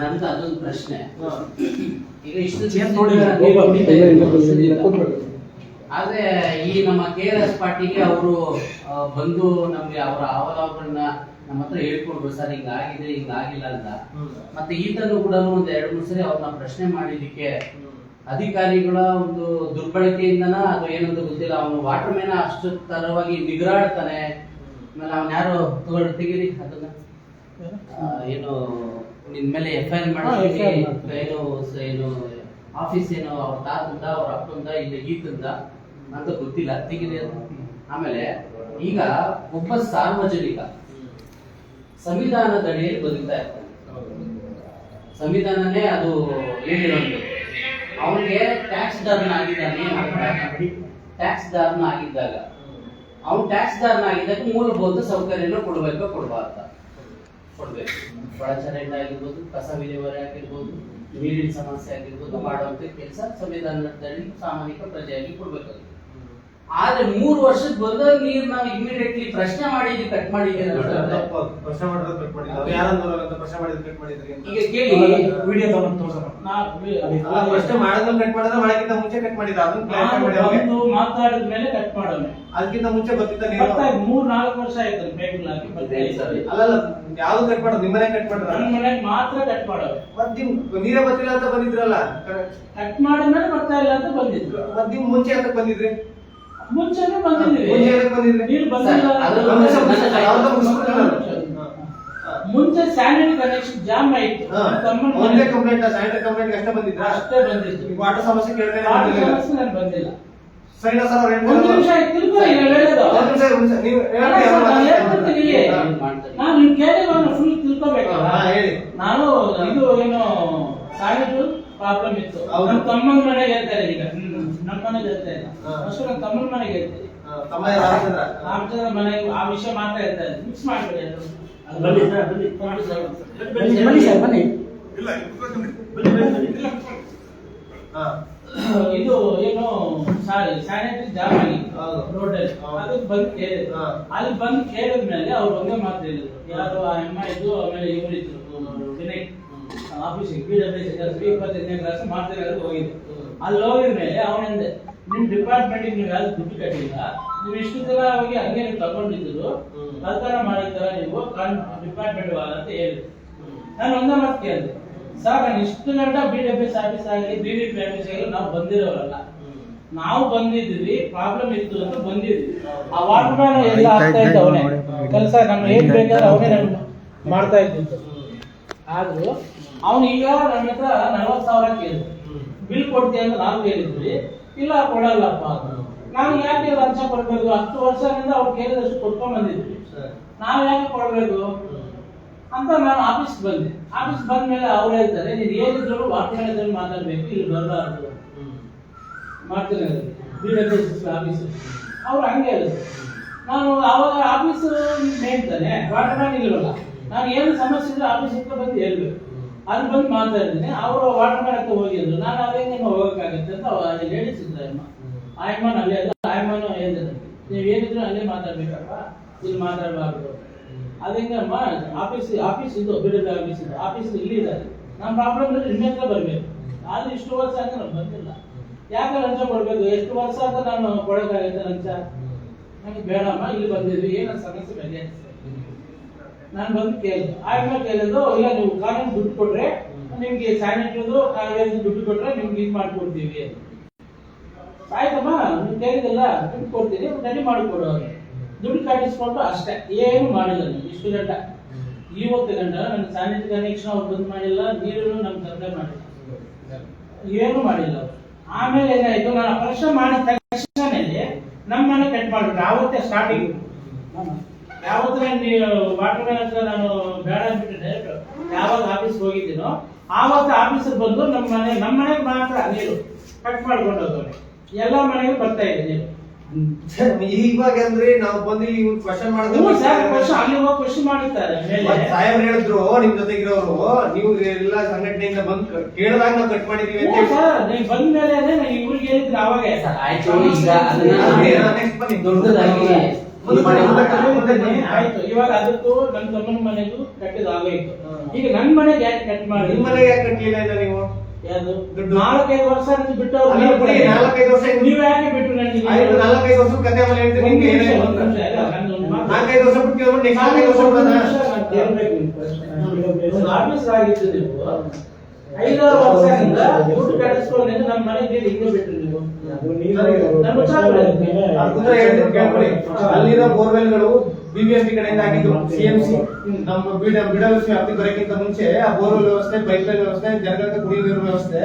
ನಂದು ಅದೊಂದು ಪ್ರಶ್ನೆ ಈಗ ಇಷ್ಟು. ಆದ್ರೆ ಈ ನಮ್ಮ ಕೆ ಆರ್ ಎಸ್ ಪಾರ್ಟಿಗೆ ಅವರು ಬಂದು ನಮ್ಗೆ ಅವರ ಅವಲೋಕನ ನಮ್ಮ ಹತ್ರ ಹೇಳ್ಕೊಡ್ರು ಸರ್ ಹಿಂಗಾಗಿದೆ ಹಿಂಗಾಗಿಲ್ಲ ಅಂತ ಮತ್ತೆ ಈತನು ಕೂಡ ಒಂದ್ ಎರಡು ಮೂರು ಸರಿ ಅವ್ರನ್ನ ಪ್ರಶ್ನೆ ಮಾಡಿದಕ್ಕೆ ಅಧಿಕಾರಿಗಳ ಒಂದು ದುರ್ಬಳಕೆಯಿಂದನ ಅದು ಏನಂತ ಗೊತ್ತಿಲ್ಲ ಅವನು ವಾಟರ್ ಮ್ಯಾನ್ ಅಷ್ಟು ತರವಾಗಿ ನಿಗ್ರಾಡ್ತಾನೆ. ಆಮೇಲೆ ಅವನ್ ಯಾರು ತಗೊಂಡು ತೆಗೀರಿ ಅದನ್ನ. ಏನು ನಿನ್ ಮೇಲೆ ಎಫ್ ಐ ಆರ್ ಏನು ಏನು ಆಫೀಸ್ ಏನು ಅವ್ರ ತಾತಂದ ಅವ್ರ ಅಪ್ಪಂದ ಇಲ್ಲ ಈತಂದ ಅಂತ ಗೊತ್ತಿಲ್ಲ ತೆಗೀರಿ ಅಂತ. ಆಮೇಲೆ ಈಗ ಒಬ್ಬ ಸಾರ್ವಜನಿಕ ಸಂವಿಧಾನದಡಿಯಲ್ಲಿ ಬದುಕ್ತಾ ಇರ್ತಾನೆ. ಸಂವಿಧಾನನೇ ಅದು ಹೇಳಿರೋದು ಅವನಿಗೆ ಟ್ಯಾಕ್ಸ್ ದಾರನ ಆಗಿದ್ದಾನೆ ಟ್ಯಾಕ್ಸ್ ದಾರನ ಆಗಿದ್ದಾಗ. ಅವ್ನು ಟ್ಯಾಕ್ಸ್ ದಾರನ ಆಗಿದ್ದಾಗ ಮೂಲಭೂತ ಸೌಕರ್ಯನ ಕೊಡಬೇಕು, ಕೊಡಬಾರ್ದ ಕೊಡ್ಬೇಕು. ಒಳಚರಂಡಿ ಆಗಿರ್ಬೋದು, ಕಸ ವಿಲೇವಾರಿ ಆಗಿರ್ಬೋದು, ನೀರಿನ ಸಮಸ್ಯೆ ಆಗಿರ್ಬೋದು, ಮಾಡುವಂತ ಕೆಲಸ ಸಂವಿಧಾನದಲ್ಲಿ ಸಾಮಾನ್ಯ ಪ್ರಜೆಯಾಗಿ ಕೊಡ್ಬೇಕು. ಆದ್ರೆ ಮೂರು ವರ್ಷದ ಬಂದ ನೀರ್ ನಾವು ಇಮಿಡಿಯೇಟ್ಲಿ ಪ್ರಶ್ನೆ ಮಾಡಿ ಕಟ್ ಹೇಳ್ತಾರೆ. ಪ್ರಶ್ನೆ ಮಾಡಿದ್ರೆ ಕಟ್ ಅವ್ರು ಯಾರಂದ್ರು ಅಂತ ಪ್ರಶ್ನೆ ಮಾಡಿದ್ರೆ ಕಟ್ ಮಾಡಿದ್ರಿ. ಈಗ ಕೇಳಿ. ವಿಡಿಯೋ ತಗೊಂಡು ತೋರ್ಸೋಣ ಅಲ್ಲ, ಪ್ರಶ್ನೆ ಮಾಡಿದ್ಮೇಲೆ ಕಟ್ ಮಾಡಿದ್ರೆ ಮಾಡಕ್ಕಿಂತ ಮುಂಚೆ ಕಟ್ ಮಾಡಿದ ಅದನ್ನ ಕ್ಲಾರಿಫೈ ಮಾಡಿ ಅವ್ರಿಗೆ. ಮಾತಾಡಿದ ಮೇಲೆ ಕಟ್ ಮಾಡೋಣ. ಅದಕ್ಕಿಂತ ಮುಂಚೆ ಗೊತ್ತಿದ್ದ ನೀರು ಬರ್ತಾ ಮೂರ್ ನಾಲ್ಕು ವರ್ಷ ಆಯ್ತು ಬೇಗಲ್ ಹಾಕಿ ಅಲ್ಲಲ್ಲ ಯಾವ್ದು ಕಟ್ ಮಾಡೋದು? ನಿಮ್ಮನೆ ಕಟ್ ಮಾಡಿದ್ರೆ? ನನ್ನ ಮನೆಗೆ ಮಾತ್ರ ಕಟ್ ಮಾಡೋದು. ಮತ್ತೆ ನಿಮ್ ನೀರೇ ಬರ್ತಿಲ್ಲ ಅಂತ ಬಂದಿದ್ರಲ್ಲ? ಕಟ್ ಮಾಡಿದ್ಮೇಲೆ ಬರ್ತಾ ಇಲ್ಲ ಅಂತ ಬಂದಿದ್ರು ಮತ್ತೆ ನಿಮ್ ಮುಂಚೆ ಅಂತ ಬಂದಿದ್ರಿ? ಮುಂಚೆನೆ ಬಂದಿದ್ದೀವಿ. ಮುಂಚೆ ನೀರು ಬಂದಿಲ್ಲ. ಸರ್. ಮುಂಚೆ ಸ್ಯಾನಿಟರಿ ಕನೆಕ್ಷನ್ ಜಾಮ್ ಆಯ್ತು. ಒಂದೇ ಮನೆಗೆ ಕಂಪ್ಲೇಂಟ್ ಸ್ಯಾನಿಟರಿ ಕಂಪ್ಲೇಂಟ್ ಅಷ್ಟೇ ಬಂದಿದ್ರ? ಅಷ್ಟೇ ಬಂದಿತ್ತು. ವಾಟರ್ ಸಮಸ್ಯೆ ಕೇಳಿದ್ರೆ ಸಮಸ್ಯೆ ಬಂದಿಲ್ಲ. ಸರಿನಾ ಸರ್ ಅವ್ರು ಒಂದು ನಿಮಿಷ ತಿಳ್ಕೊ ಈಗ ಹೇಳೋದು ಒಂದ್ ನಿಮಿಷ ಒಂದ್ ನೀವು ಅಲ್ಲ ನಾನು ನೀವು ಕೇಳಿದವನು ಫುಲ್ ತಿಳ್ಕೊಬೇಕಲ್ಲ ಹಾ, ಹೇಳಿ. ನಾನು ಇದು ಏನು ಸ್ಯಾನಿಟರಿ ಪ್ರಾಬ್ಲಮ್ ಇತ್ತು. ಅವ್ರ ತಮ್ಮನ ಮನೆಗೆ ಹೇಳ್ತಾರೆ ಈಗ. ನಮ್ಮ ಮನೆಗೆ ಹೇಳ್ತಾ ಇಲ್ಲ. ನನ್ನ ತಮ್ಮನ ಮನೆಗೆ ರಾಮಚಂದ್ರ ರಾಮಚಂದ್ರ ಮನೆಗೆ ಆ ವಿಷಯ ಮಾತ್ರ ಹೇಳ್ತಾರೆ ಮಿಕ್ಸ್ ಮಾಡ್ಬೇಡಿ ಅದು. ಅದು ಬನ್ನಿ ಸರ್, ಬನ್ನಿ. ಬನ್ನಿ ಬನ್ನಿ ಸರ್ ಬನ್ನಿ. ಬನ್ನಿ. ಬನ್ನಿ ಬನ್ನಿ ಹಾ. ಇದು ಏನು ಸಾರಿ ಸ್ಯಾನಿಟರಿ ಜಾಮ್ ಆಗಿತ್ತು ಹೌದು. ರೋಡ್. ಅದಕ್ಕೆ ಬಂದು ಕೇಳಿದ್ರು. ಅಲ್ಲಿ ಬಂದು ಕೇಳಿದ್ಮೇಲೆ ಅವ್ರು ಒಂದೇ ಮಾತು ಹೇಳಿದ್ರು. ಯಾರು ಆ ಅಮ್ಮ ಇದ್ದು ಆಮೇಲೆ ಇವರಿದ್ರು ವಿನಯ್. ಆಫೀಸಿಗೆ ಬಿ ಡಬ್ಲ್ಯೂ ಇಪ್ಪತ್ತೈದನೇ ಕ್ಲಾಸ್ ಮಾಡ್ತಾರೆ ಅಂತ ಹೋಗಿದ್ದು. ಅಲ್ಲಿ ಹೋಗಿದ ಮೇಲೆ ಅವನಂದೆ ನಿಮ್ ಡಿಪಾರ್ಟ್ಮೆಂಟ್ ನೀವು ಯಾವ್ದು ದುಡ್ಡು ಕಟ್ಟಿಲ್ಲ ನೀವು ಇಷ್ಟು ಸಲ ಹೋಗಿ ಹಂಗೆ ನೀವು ತಗೊಂಡಿದ್ರು ಕಲ್ತನ ಮಾಡಿದ ತರ ನೀವು ಡಿಪಾರ್ಟ್ಮೆಂಟ್ ಅಂತ ಹೇಳಿದ್ರು. ನಾನು ಒಂದೇ ಮಾತು ಕೇಳಿದೆ ಸರ್ ನಾನು ಇಷ್ಟು ಗಂಟ ಬಿ ಡಬ್ಲ್ಯೂ ಆಫೀಸ್ ಆಗಲಿ ಬಿ ವಿ ಪಿ ಆಫೀಸ್ ಆಗಲಿ ನಾವು ಬಂದಿರೋರಲ್ಲ. ನಾವು ಬಂದಿದ್ವಿ ಪ್ರಾಬ್ಲಮ್ ಇತ್ತು ಅಂತ ಬಂದಿದ್ವಿ ಆ ವಾಟರ್ ಮ್ಯಾನ್ ಎಲ್ಲ ಆಗ್ತಾ ಇದ್ದ ಅವನೇ. ಕೆಲಸ ನಾನು ಏನ್ ಬೇಕಾದ್ರೆ ಅವನೇ ನಮ್ಗೆ ಮಾಡ್ತಾ ಇದ್ದಂತ ಆದ್ರೂ ಅವನು ಈಗ ನನ್ನ ಹತ್ರ ನಲ್ವತ್ತು ಸಾವಿರ ಕೇಳಿದ್ರು. ಬಿಲ್ ಕೊಡ್ತೀಯ ಅಂತ ನಾನು ಹೇಳಿದ್ವಿ ಇಲ್ಲ ಕೊಡಲ್ಲಪ್ಪ ನಾನು ಯಾಕೆ ಲಂಚ ಕೊಡ್ಬೇಕು? ಹತ್ತು ವರ್ಷದಿಂದ ಅವ್ರು ಕೇಳಿದಷ್ಟು ಕೊಟ್ಕೊಂಡ್ ಬಂದಿದ್ವಿ. ನಾವು ಯಾಕೆ ಕೊಡ್ಬೇಕು? ಅಂತ ನಾನು ಆಫೀಸ್ ಬಂದೆ. ಆಫೀಸ್ ಬಂದ್ಮೇಲೆ ಅವ್ರು ಹೇಳ್ತಾರೆ ನೀನು ಏನಿದ್ರು ಮ್ಯಾನೇಜರ್ ಮಾತಾಡ್ಬೇಕು ಇಲ್ಲಿ ಬರಬಾರ್ದು. ಮಾಡ್ತೀನಿ ಆಫೀಸ್. ಅವ್ರು ಹಂಗೆ ಹೇಳಿದ್ರು. ನಾನು ಅವಾಗ ಆಫೀಸ್ ಹೇಳ್ತಾನೆ ವಾಟರ್ ಇಲ್ವಲ್ಲ? ನಾನು ಏನು ಸಮಸ್ಯೆ ಇದ್ರೆ ಆಫೀಸ್ ಹತ್ರ ಬಂದು ಹೇಳ್ಬೇಕು. ಅಲ್ಲಿ ಬಂದು ಮಾತಾಡ್ತೀನಿ ಅವರು ವಾಟರ್ ಹತ್ರ ಹೋಗಿದ್ರು. ನಾನು ಅದೇನು ಹೋಗಕ್ಕಾಗತ್ತೆ ಅಂತ ಅಲ್ಲಿ ಹೇಳಿಸಿದ್ರು ಅಮ್ಮ. ಆಯಮ್ಮನ ಅಲ್ಲೇ ಅಲ್ಲ ಆಯಮ್ಮನ ಹೇಳಿದ್ರು. ನೀವು ಏನಿದ್ರು ಅಲ್ಲೇ ಮಾತಾಡ್ಬೇಕಪ್ಪ ಇಲ್ಲಿ ಮಾತಾಡಬಾರ್ದು ಅದರಿಂದ ಆಫೀಸ್ ಆಫೀಸ್ ಇದು ಅಭಿವೃದ್ಧಿ ಆಫೀಸ್ ಇದು. ಆಫೀಸ್ ಇಲ್ಲಿ ಇದೆ ನಮ್ಮ ಪ್ರಾಬ್ಲಮ್ ನಿಮ್ಮ ಹತ್ರ ಬರಬೇಕು. ಆದ್ರೆ ಇಷ್ಟು ವರ್ಷ ಅಂತ ನಾನು ಬಂದಿಲ್ಲ. ಯಾಕೆ ಲಂಚ ಕೊಡ್ಬೇಕು? ಎಷ್ಟು ವರ್ಷ ಅಂತ ನಾನು ಕೊಡೋಕ್ಕಾಗುತ್ತೆ ಲಂಚ ನನಗೆ ಬೇಡಮ್ಮ, ಇಲ್ಲಿ ಬಂದಿದ್ವಿ ಏನೋ ಸಮಸ್ಯೆ ಬಗ್ಗೆ ನಾನು ಬಂದು ಕೇಳಿದೆ. ಆಗ ಕೇಳಿದ್ದು, ಇಲ್ಲ, ನೀವು ಕಾನೂನು ದುಡ್ಡು ಕೊಟ್ರೆ, ನಿಮ್ಗೆ ಸ್ಯಾನಿಟರಿದು ಕಾಲೇಜ್ ದುಡ್ಡು ಕೊಟ್ರೆ ನಿಮ್ಗೆ ಇದು ಮಾಡ್ಕೊಡ್ತೀವಿ. ಆಯ್ತಮ್ಮ, ನೀವು ಕೇಳಿದಲ್ಲ ದುಡ್ಡು ಕೊಡ್ತೀನಿ ರೆಡಿ ಅವ್ರಿಗೆ ದುಡ್ಡು ಕಟ್ಟಿಸ್ಕೊಂಡು ಅಷ್ಟೇ, ಏನು ಮಾಡಿಲ್ಲ ನೀವು, ಇಷ್ಟು ಗಂಟ. ಇವತ್ತು ಗಂಟ ನನ್ನ ಸ್ಯಾನಿಟರಿ ಕನೆಕ್ಷನ್ ಅವ್ರು ಬಂದ್ ಮಾಡಿಲ್ಲ ನೀರು ನಮ್ಗೆ ತಂದೆ ಮಾಡಿಲ್ಲ. ಏನು ಮಾಡಿಲ್ಲ ಆಮೇಲೆ ಏನಾಯ್ತು, ನಾನು ಪ್ರಶ್ನೆ ಮಾಡಿದ ತಕ್ಷಣನೇ ನಮ್ಮ ಮನೆ ಕಟ್ ಮಾಡಿದ್ರೆ ಆವತ್ತೇ ಸ್ಟಾರ್ಟಿಂಗ್ ಯಾವತ್ತು ನೀವು ವಾಟರ್ ಮ್ಯಾನ್ ಹತ್ರ ನಾನು ಬೇಡ ಅಂದ್ಬಿಟ್ಟಿದ್ದೆ. ಯಾವಾಗ ಆಫೀಸ್ ಹೋಗಿದ್ದೀನೋ ಆವತ್ತು ಆಫೀಸರ್ ಬಂದು ನಮ್ಮ ಮನೆ ನಮ್ಮ ಮನೆಗೆ ಮಾತ್ರ ನೀರು ಕಟ್ ಮಾಡ್ಕೊಂಡು ಹೋದವ್ರೆ. ಎಲ್ಲ ಮನೆಗೂ ಬರ್ತಾ ಇದೆ ನೀರು. ಇವಾಗ ಅಂದ್ರೆ ನಾವು ಬಂದು ಇವ್ರು ಕ್ವಶನ್ ಮಾಡಿದ್ರು ಸರ್ ಕ್ವಶನ್ ಅಲ್ಲಿ ಹೋಗಿ ಕ್ವಶನ್ ಮಾಡಿದ್ದಾರೆ ಮೇಲೆ. ಸಾಹೇಬ್ರು ಹೇಳಿದ್ರು ನಿಮ್ ಜೊತೆಗಿರೋರು ನೀವು ಎಲ್ಲ ಸಂಘಟನೆಯಿಂದ ಬಂದು ಕೇಳಿದಾಗ ನಾವು ಕಟ್ ಮಾಡಿದೀವಿ ಅಂತ ನೀ ಸರ್ ನೀವು ಬಂದ ಮೇಲೆ ಇವ್ರಿಗೆ ಹೇಳಿದ್ರು ಅವಾಗೆ ಆಯ್ತು ಈಗ ಅದನ್ನ ಹೇಳಿ. Next ಬನ್ನಿ. ದೊಡ್ಡದಾಗಿ ಆಯ್ತು. ಇವಾಗ ಅದಕ್ಕೂ ನನ್ನ ತಮ್ಮನ ಮನೆಗೂ ಕಟ್ಟಿದ ಆಗೋಯ್ತು ಈಗ ನನ್ ಮನೆಗೆ ಯಾಕೆ ಕಟ್ ಮಾಡಿ ನಿಮ್ಮ ಮನೆಗೆ ಯಾಕೆ ಕಟ್ಟಲಿಲ್ಲ ಇನ್ನ ನೀವು? ಯಾವುದು. ನಾಲ್ಕೈದು ವರ್ಷ ಅಂತ ಬಿಟ್ಟು ನಾಲ್ಕೈದು ವರ್ಷ ನೀವು ಯಾಕೆ ಬಿಟ್ಟು ನನಗೆ? ಆಯ್ತು ನಾಲ್ಕೈದು ವರ್ಷ ಕತೆ ಮನೆ ಹೇಳ್ತೀನಿ ನಿಮ್ಗೆ ನಾಲ್ಕೈದು ವರ್ಷ ಬಿಟ್ಟು ನಾಲ್ಕೈದು ವರ್ಷ ಆಫೀಸ್ ಆಗಿತ್ತು ನೀವು. ಐದಾರು ವರ್ಷದಿಂದ ದುಡ್ಡು ಕಟ್ಟಿಸ್ಕೊಂಡು ನಮ್ಮ ಮನೆಗೆ ಹಿಂಗೆ ಬಿಟ್ರು ನೀವು. ನಮ್ಮ ಉತ್ತರ ಕೊಡಿ. ಅದನ್ನ ಹೇಳ್ತೀನಿ ಕೇಳ್ಕೊಳ್ಳಿ. ಅಲ್ಲಿರೋ ಬೋರ್ವೆಲ್ಗಳು ಬಿಬಿಎಂಪಿ ಕಡೆಯಿಂದ ಆಗಿದ್ದು ಸಿಎಂಸಿ ನಮ್ಮ ಬಿಡ ಬಿಡವಸಿ ವ್ಯಾಪ್ತಿ ಬರೋಕ್ಕಿಂತ ಮುಂಚೆ ಆ ಬೋರ್ವೆಲ್ ವ್ಯವಸ್ಥೆ ಪೈಪ್ ಲೈನ್ ವ್ಯವಸ್ಥೆ ಜನಗಳಿಗೆ ಕುಡಿಯುವ ನೀರಿನ ವ್ಯವಸ್ಥೆ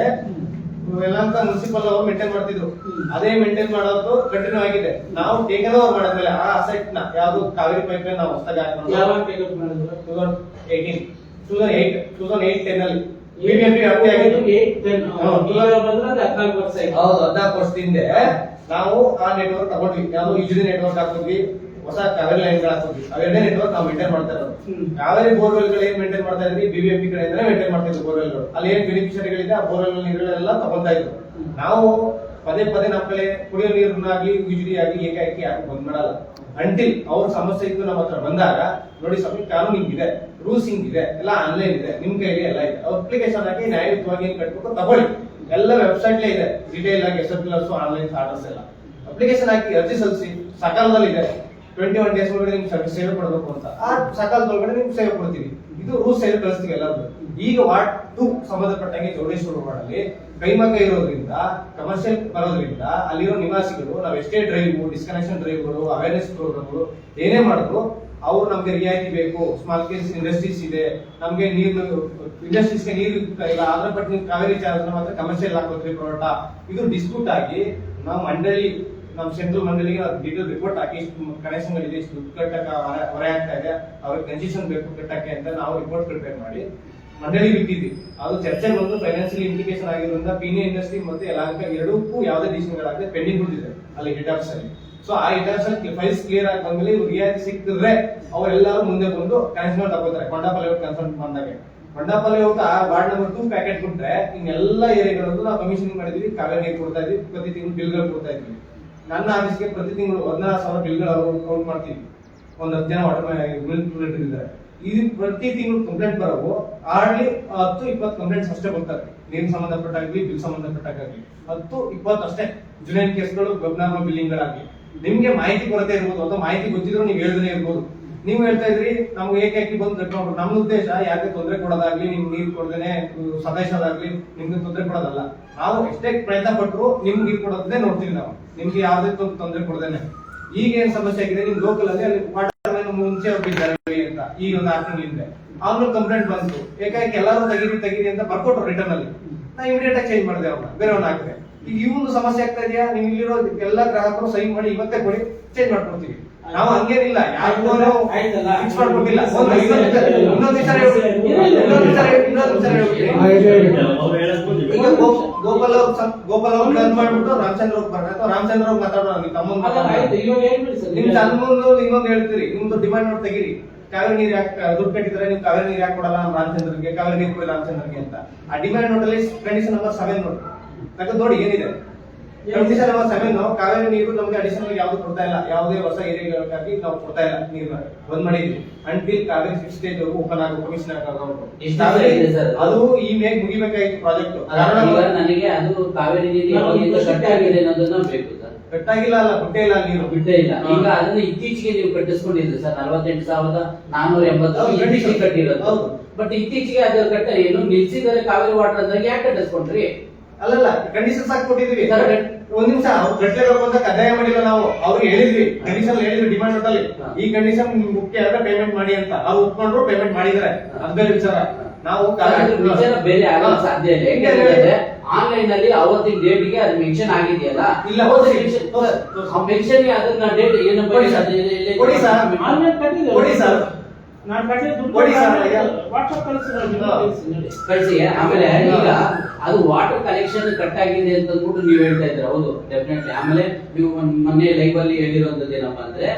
ಇವೆಲ್ಲ ಅಂತ ಮುನ್ಸಿಪಲ್ ಅವರು ಮೇಂಟೈನ್ ಮಾಡ್ತಿದ್ರು. ಅದೇ ಮೇಂಟೈನ್ ಮಾಡೋದು ಕಂಟಿನ್ಯೂ ಆಗಿದೆ. ನಾವು ಟೇಕನ್ ಓವರ್ ಮಾಡಿದ್ಮೇಲೆ ಆ ಅಸೆಟ್ನ ಯಾವ್ದು ಕಾವೇರಿ ಪೈಪ್ ಲೈನ್ ನಾವು ಹೊಸದಾಗಿ ಹಾಕೊಂಡು two thousand eighteen two thousand eight two thousand eight ten ಅಲ್ಲಿ. ಬಿಬಿಎಂಪಿ ವ್ಯಾಪ್ತಿ ಆಗಿದ್ದು? ಹದಿನಾಲ್ಕು ವರ್ಷ ಆಯ್ತು. ಹೌದು ಹದಿನಾಲ್ಕು ವರ್ಷದಿಂದ ನಾವು ಆ ನೆಟ್ವರ್ಕ್ ತಗೊಂಡ್ವಿ. ಯಾವ ಇಜ್ರಿ ನೆಟ್ವರ್ಕ್ ಹಾಕಿದ್ವಿ ಹೊಸ ಕಾವೇರಿ ಲೈನ್ಗಳು ಹಾಕಿದ್ವಿ ಅವೆರಡೇ ನೆಟ್ವರ್ಕ್ ನಾವು ಮೇಂಟೈನ್ ಮಾಡ್ತಾ ಇರೋದು. ಕಾವೇರಿ ಬೋರ್ವೆಲ್ಗಳು ಏನ್ ಮೇಂಟೈನ್ ಮಾಡ್ತಾ ಇದ್ವಿ ಬಿಬಿಎಂಪಿ ಕಡೆಯಿಂದ ಮೇಂಟೈನ್ ಮಾಡ್ತಾ ಇದ್ವಿ ಬೋರ್ವೆಲ್ಗಳು. ಅಲ್ಲಿ ಏನ್ ಬೆನಿಫಿಷರಿಗಳಿದೆ ಆ ಬೋರ್ವೆಲ್ ನೀರುಗಳೆಲ್ಲ ತಗೊಂತಾ ಇದ್ರು ನಾವು ಪದೇ ಪದೇ ನಮ್ಮ ಕಡೆ ಕುಡಿಯೋ ನೀರನ್ನಾಗ್ಲಿ ಯುಜಿಡಿ ಆಗ್ಲಿ ಏಕಾಏಕಿ ಯಾರು ಬಂದ್ ಮಾಡಲ್ಲ. ಅಂಟಿಲ್ ಅವ್ರ ಸಮಸ್ಯೆ ಇದ್ದು ನಮ್ಮ ಹತ್ರ ಬಂದಾಗ, ನೋಡಿ ಸ್ವಲ್ಪ ಕಾನೂನು ಹಿಂಗಿದೆ ರೂಲ್ಸ್ ಹಿಂಗಿದೆ, ಎಲ್ಲ ಆನ್ಲೈನ್ ಇದೆ, ನಿಮ್ ಕೈಲಿ ಎಲ್ಲ ಇದೆ. ಅಪ್ಲಿಕೇಶನ್ ಹಾಕಿ ನ್ಯಾಯಯುತವಾಗಿ ಏನ್ ಕಟ್ಬೇಕು ತಗೊಳ್ಳಿ. ಎಲ್ಲ ವೆಬ್ಸೈಟ್ ಇದೆ ಡಿಟೇಲ್ ಆಗಿ ಎಸ್ ಎಫ್ ಆನ್ಲೈನ್ ಆರ್ಡರ್ಸ್ ಎಲ್ಲ. ಅಪ್ಲಿಕೇಶನ್ ಹಾಕಿ ಅರ್ಜಿ ಸಲ್ಲಿಸಿ, ಸಕಾಲದಲ್ಲಿ ಇದೆ. ಟ್ವೆಂಟಿ ಒನ್ ಡೇಸ್ ಒಳಗಡೆ ನಿಮ್ಗೆ ಸೇವೆ ಕೊಡಬೇಕು ಅಂತ. ಆ ಸಕಾಲದೊಳಗಡೆ ನಿಮ್ಗೆ ಸೇವೆ ಕೊಡ್ತೀವಿ. ಇದು ರೂಲ್ಸ್ ಸೇವೆ ಕಳಿಸ್ತೀವಿ ಎಲ್ಲರೂ ಈಗ ವಾರ್ಡ್ ಟು ಸಂಬಂಧಪಟ್ಟಂಗೆ ಚೌಡೇಶ್ವರ ವಾರ್ಡಲ್ಲಿ ಕೈಮಗ್ಗ ಇರೋದ್ರಿಂದ ಕಮರ್ಷಿಯಲ್ ಬರೋದ್ರಿಂದ ಅಲ್ಲಿರೋ ನಿವಾಸಿಗಳು, ನಾವು ಎಷ್ಟೇ ಡ್ರೈವ್ ಡಿಸ್ಕನೆಕ್ಷನ್ ಡ್ರೈವ್ಗಳು ಅವೇರ್ನೆಸ್ ಪ್ರೋಗ್ರಾಮ್ಗಳು ಏನೇ ಮಾಡಿದ್ರು, ಅವ್ರು ನಮ್ಗೆ ರಿಯಾಯಿತಿ ಬೇಕು. ಸ್ಮಾಲ್ ಸ್ಕೇಲ್ ಇಂಡಸ್ಟ್ರೀಸ್ ಇದೆ. ನಮ್ಗೆ ನೀರು ಇಂಡಸ್ಟ್ರೀಸ್ಗೆ ನೀರು ಇಲ್ಲ. ಆದ್ರೆ ಬಟ್ ನೀವು ಕಾವೇರಿ ಚಾರ್ಜ್ ಮಾತ್ರ ಕಮರ್ಷಿಯಲ್ ಹಾಕೋದ್ರಿ ಪ್ರೋಟ. ಇದು ಡಿಸ್ಪ್ಯೂಟ್ ಆಗಿ ನಾವು ಮಂಡಳಿ ನಮ್ಮ ಸೆಂಟ್ರಲ್ ಮಂಡಳಿಗೆ ಡೀಟೇಲ್ ರಿಪೋರ್ಟ್ ಹಾಕಿ ಕನೆಕ್ಷನ್ ಇದೆ ಇಷ್ಟು ದುಡ್ಡು ಕಟ್ಟಕ್ಕೆ ಹೊರೆ ಆಗ್ತಾ ಇದೆ. ಅವ್ರಿಗೆ ಕನ್ಸೆಷನ್ ಬೇಕು ಕಟ್ಟಕ್ಕೆ ಅಂತ ನಾವು ರಿಪೋರ್ಟ್ ಪ್ರಿಪೇರ್ ಮಾಡಿ. ಮಂಡಳಿ ಬಿಟ್ಟಿದ್ವಿ. ಅದು ಚರ್ಚೆ ಬಂದು ಫೈನಾನ್ಷಿಯಲ್ ಇಂಪ್ಲಿಕೇಶನ್ ಆಗಿರೋದ್ರಿಂದ ಪಿನಿ ಇಂಡಸ್ಟ್ರಿ ಮತ್ತೆ ಯಲಹಂಕ ಎರಡಕ್ಕೂ ಯಾವುದೇ ಡಿಸಿಷನ್ಗಳಾಗದೆ ಪೆಂಡಿಂಗ್ ಉಳಿದಿದೆ ಅಲ್ಲಿ ಆಫೀಸ್ ಅಲ್ಲಿ. ಸೊ ಆ ಆಫೀಸ್ ಅಲ್ಲಿ ಫೈಲ್ಸ್ ಕ್ಲಿಯರ್ ಆಗಿ ಬಂದ್ಮೇಲೆ ಇವ್ರು ರಿಯಾಯಿತಿ ಸಿಕ್ಕಿದ್ರೆ ಅವರೆಲ್ಲರೂ ಮುಂದೆ ಬಂದು ಕನ್ಸಲ್ಟ್ ತಗೋತಾರೆ. ಕೊಂಡಾಪಲ್ಲಿ ಕನ್ಸಲ್ಟ್ ಬಂದಾಗ. ಕೊಂಡಾಪಲ್ಲಿ ಹೋಗ್ತ ಆ ವಾರ್ಡ್ ನಂಬರ್ ಟೂ ಪ್ಯಾಕೆಟ್ ಕೊಟ್ರೆ ಇನ್ನೆಲ್ಲ ಏರಿಯಾಗಳಲ್ಲೂ ನಾವು ಕಮಿಷನ್ ಮಾಡಿದೀವಿ. ಕಾವೇರಿ ನೀರು ಕೊಡ್ತಾ ಇದ್ವಿ. ಪ್ರತಿ ತಿಂಗಳು ಬಿಲ್ಗಳು ಕೊಡ್ತಾ ಇದ್ವಿ. ನನ್ನ ಆಫೀಸ್ಗೆ ಪ್ರತಿ ತಿಂಗಳು ಹದಿನಾರು ಸಾವಿರ ಬಿಲ್ಗಳು ಕೌಂಟ್ ಮಾಡ್ತೀವಿ. ಒಂದು ಹತ್ತು ಜನ ವಾಟರ್ ಇದ್ದಾರೆ ಇದು ಪ್ರತಿ ತಿಂಗಳು ಕಂಪ್ಲೇಂಟ್ ಬರೋವು ಆರ್ಲಿ ಹತ್ತು, ಇಪ್ಪತ್ತು ಕಂಪ್ಲೇಂಟ್ಸ್ ಅಷ್ಟೇ ಬರ್ತಾರೆ. ನೇಮ್ ಸಂಬಂಧಪಟ್ಟಾಗಲಿ, ಬಿಲ್ ಸಂಬಂಧಪಟ್ಟಾಗಲಿ. ಹತ್ತು, ಇಪ್ಪತ್ತು ಅಷ್ಟೇ. ಜುನೈನ್ ಕೇಸ್ಗಳು ವೆಬ್ನಾರ್ಮಲ್ ಬಿಲ್ಲಿಂಗ್ಗಳಾಗ್ಲಿ ನಿಮ್ಗೆ ಮಾಹಿತಿ ಕೊರತೆ ಇರ್ಬೋದು, ಅಥವಾ ಮಾಹಿತಿ ಗೊತ್ತಿದ್ರು ನೀವು ಹೇಳ್ದೇ ಇರ್ಬೋದು. ನೀವು ಹೇಳ್ತಾ ಇದ್ರಿ, ನಮ್ಗೆ ಏಕಾಏಕಿ ಬಂದು ಕಟ್ಕೊಂಡು ನಮ್ಮ ಉದ್ದೇಶ ಯಾಕೆ ತೊಂದರೆ ಕೊಡೋದಾಗ್ಲಿ, ನಿಮ್ಗೆ ನೀರು ಕೊಡದೇನೆ ಸದಾಯಿಸೋದಾಗ್ಲಿ ನಿಮ್ಗೆ ತೊಂದರೆ ಕೊಡೋದಲ್ಲ. ನಾವು ಎಷ್ಟೇ ಪ್ರಯತ್ನ ಪಟ್ಟರು ನಿಮ್ಗೆ ನೀರು ಕೊಡೋದೇ ನೋಡ್ತೀವಿ ನಾವು. ನಿಮ್ಗೆ ಯಾವುದೇ ತೊಂದರೆ ಕೊಡದೇನೆ. ಈಗ ಏನ್ ಸಮಸ್ಯೆ ಆಗಿದೆ? ನಿಮ್ ಲೋಕಲ್ ಅಲ್ಲಿ ಅಲ್ಲಿ ವಾಟರ್ ಮ್ಯಾನ್ ಮುಂಚೆ ಹೋಗಿದ್ದಾರೆ ಅಂತ ಈ ಒಂದು ಆರು ತಿಂಗಳಿಂದ ಅವ್ರು ಕಂಪ್ಲೇಂಟ್ ಬಂತು. ಏಕಾಏಕಿ ಎಲ್ಲರೂ ತೆಗೀರಿ ತೆಗೀರಿ ಅಂತ ಬರ್ಕೊಟ್ರು ರಿಟರ್ನ್ ಅಲ್ಲಿ. ನಾ ಇಮಿಡಿಯೇಟ್ ಆಗಿ ಚೇಂಜ್ ಮಾಡಿದೆ ಅವ್ನ ಬೇರೆಯವ್ನ ಹಾಕಿದೆ. ಈಗ ಇವನು ಸಮಸ್ಯೆ ಆಗ್ತಾ ಇದೆಯಾ? ನೀವು ಇಲ್ಲಿರೋ ಎಲ್ಲಾ ಗ್ರಾಹಕರು ಸೈನ್ ಮಾಡಿ ಇವತ್ತೇ ಕೊಡಿ ಚೇಂಜ್ ಮಾಡ್ಕೊಡ್ತೀವಿ. ನಾವು ಹಂಗೇನಿಲ್ಲ ಯಾರಿಗೂ ಆಯ್ತಲ್ಲ. ಫಿಕ್ಸ್ ಮಾಡ್ಕೊಟ್ಟಿಲ್ಲ ಒಂದು ಇನ್ನೊಂದು ವಿಚಾರ- ಇನ್ನೊಂದು ವಿಚಾರ ಹೇಳ್ಬಿಡಿ. ಇನ್ನೊಂದು ವಿಚಾರ ಹೇಳ್ಬಿಡಿ. ಇನ್ನೊಂದು ವಿಚಾರ ಹೇಳ್ಬಿಡಿ. ಈಗ ಗೋ- ಗೋಪಾಲ್ ಅವ್ರು ಗೋಪಾಲ್ ಅವ್ರು ಟರ್ನ್ ಮಾಡ್ಬಿಟ್ಟು ರಾಮಚಂದ್ರ ಅವ್ರು ಬರ್ತಾರೆ. ಅಥವಾ ರಾಮಚಂದ್ರ ಅವ್ರು ಮಾತಾಡೋಣ ನಿಮ್ಮ ತಮ್ಮನ ಅಲ್ಲ, ಆಯ್ತು ಇವಾಗ ಹೇಳ್ಬಿಡಿ ಸರ್ ನಿಮ್ ತಮ್ಮಂದು ಇನ್ನೊಂದು ಹೇಳ್ತೀರಿ. ನಿಮ್ದು ಡಿಮಾಂಡ್ ನೋಡಿ ತೆಗೀರಿ. ಕಾವೇರಿ ನೀರು ಯಾಕೆ ದುಡ್ಡು ಕಟ್ಟಿದ್ರೆ ನೀವು ಕಾವೇರಿ ನೀರು ಯಾಕೆ ಕೊಡಲ್ಲ ನಮ್ಮ ರಾಮಚಂದ್ರಗೆ ಕಾವೇರಿ ನೀರು ಕೊಡಿ ರಾಮಚಂದ್ರಗೆ ಅಂತ. ಆ ಡಿಮ್ಯಾಂಡ್ ನೋಟಲ್ಲಿ ಕಂಡೀಷನ್ ನಂಬರ್ ಸೆವೆನ್ ನೋಡಿ. ಯಾಕಂದ್ರೆ ನೋಡಿ ಏನಿದೆ. ಕಂಡೀಷನ್ ನಂಬರ್ ಸೆವೆನ್ ಕಾವೇರಿ ನೀರು ನಮ್ಗೆ ಅಡಿಷನಲ್ ಯಾವ್ದು ಕೊಡ್ತಾ ಇಲ್ಲ. ಯಾವುದೇ ಹೊಸ ಏರಿಯಾಗಳಿಗಾಗಿ ನಾವು ಕೊಡ್ತಾ ಇಲ್ಲ ನೀರು ಬಂದ್ ಮಾಡಿದ್ವಿ until Kaveri six stage open ಆಗೋ ಕಮಿಷನ್? ಅದು ಈ ಮೇಗ್ ಮುಗಿಬೇಕಾಗಿತ್ತು ಪ್ರಾಜೆಕ್ಟ್ ನನಗೆ ಅದು ಕಾವೇರಿ ನೀರು ಕಟ್ಟಾಗಿದೆ ಅನ್ನೋದನ್ನ ಬೇಕು ಸರ್. ಕಟ್ಟಾಗಿಲ್ಲ ಅಲ್ಲ ಬಿಟ್ಟೇ ಇಲ್ಲ ನೀರು. ಬಿಟ್ಟೇ ಇಲ್ಲ. ಈಗ ಅದನ್ನ ಇತ್ತೀಚೆಗೆ ನೀವು ಕಟ್ಟಿಸ್ಕೊಂಡಿದ್ರಿ ಸರ್. ನಲವತ್ತೆಂಟು ಸಾವಿರದ ನಾನೂರ ಎಂಬತ್ತು ಹೌದು, ಕಟ್ಟಿರೋದು. ಬಟ್ ಇತ್ತೀಚೆಗೆ ಅದ್ರ ಕಟ್ಟ ಏನು ನಿಲ್ಸಿದರೆ ಕಾವೇರಿ ವಾಟರ್ ಅಂದ್ರೆ ಯಾಕೆ ಕಟ್ಟಿಸ್ಕೊಂಡ್ರಿ? ಅಲ್ಲಲ್ಲ ಕಂಡೀಷನ್ಸ್ ಹಾಕಿ ಕೊಟ್ಟಿದ್ವಿ ಒಂದ್ ನಿಮಿಷ ಅವ್ರು ಕಟ್ಲೇಬೇಕು ಅಂತ ಕಡ್ಡಾಯ ಮಾಡಿಲ್ಲ ನಾವು. ಅವ್ರಿಗೆ ಹೇಳಿದ್ವಿ ಕಂಡೀಷನ್ ಹೇಳಿದ್ವಿ ಡಿಮಾಂಡ್ ನೋಟಲ್ಲಿ ಈ ಕಂಡೀಷನ್ ಮುಖ್ಯ ಆದ್ರೆ ಪೇಮೆಂಟ್ ಮಾಡಿ ಅಂತ. ಅವ್ರು ಒಪ್ಕೊಂಡ್ರು ಪೇಮೆಂಟ್ ಮಾಡಿದ್ದಾರೆ. ಅದ್ ಬೇರೆ ವಿಚಾರ. ನಾವು ವಿಚಾರ ಬೇರೆ ಆಗೋ ಸಾಧ್ಯ ಇಲ್ಲ. ಹೇಳಿದ್ರೆ. ಆನ್ಲೈನ್ ಅಲ್ಲಿ ಅವತ್ತಿನ ಡೇಟ್ಗೆ ಅದು ಮೆನ್ಷನ್ ಆಗಿದೆಯಲ್ಲ? ಇಲ್ಲ. ಮೆನ್ಷನ್ ಅದನ್ನ ಡೇಟ್ ಏನು ಕೊಡಿ ಸರ್. ಕೊಡಿ ಸರ್. ಆನ್ಲೈನ್ ಕೊಡಿ ಸರ್. ನಾನು ದುಡ್ಡು ಕೊಡಿ ಸರ್, ಅಯ್ಯ. ವಾಟ್ಸ್ಆಪ್ ಕಳಿಸಿ ನೋಡಿ, ಹಾ. ಕಳಿಸಿ ನೋಡಿ. ಕಳಿಸಿ ಆಮೇಲೆ ಈಗ ಅದು ವಾಟರ್ ಕಲೆಕ್ಷನ್ ಕಟ್ ಆಗಿದೆ ಅಂತ ಅಂದ್ಬಿಟ್ಟು ನೀವು ಹೇಳ್ತಾ ಇದ್ರೆ ಹೌದು ಡೆಫಿನೆಟ್ಲಿ ಆಮೇಲೆ ನೀವು ಮೊನ್- ಮೊನ್ನೆ ಲೈವ್ ಅಲ್ಲಿ ಹೇಳಿರುವಂತದ್ದು ಏನಪ್ಪಾ ಅಂದ್ರೆ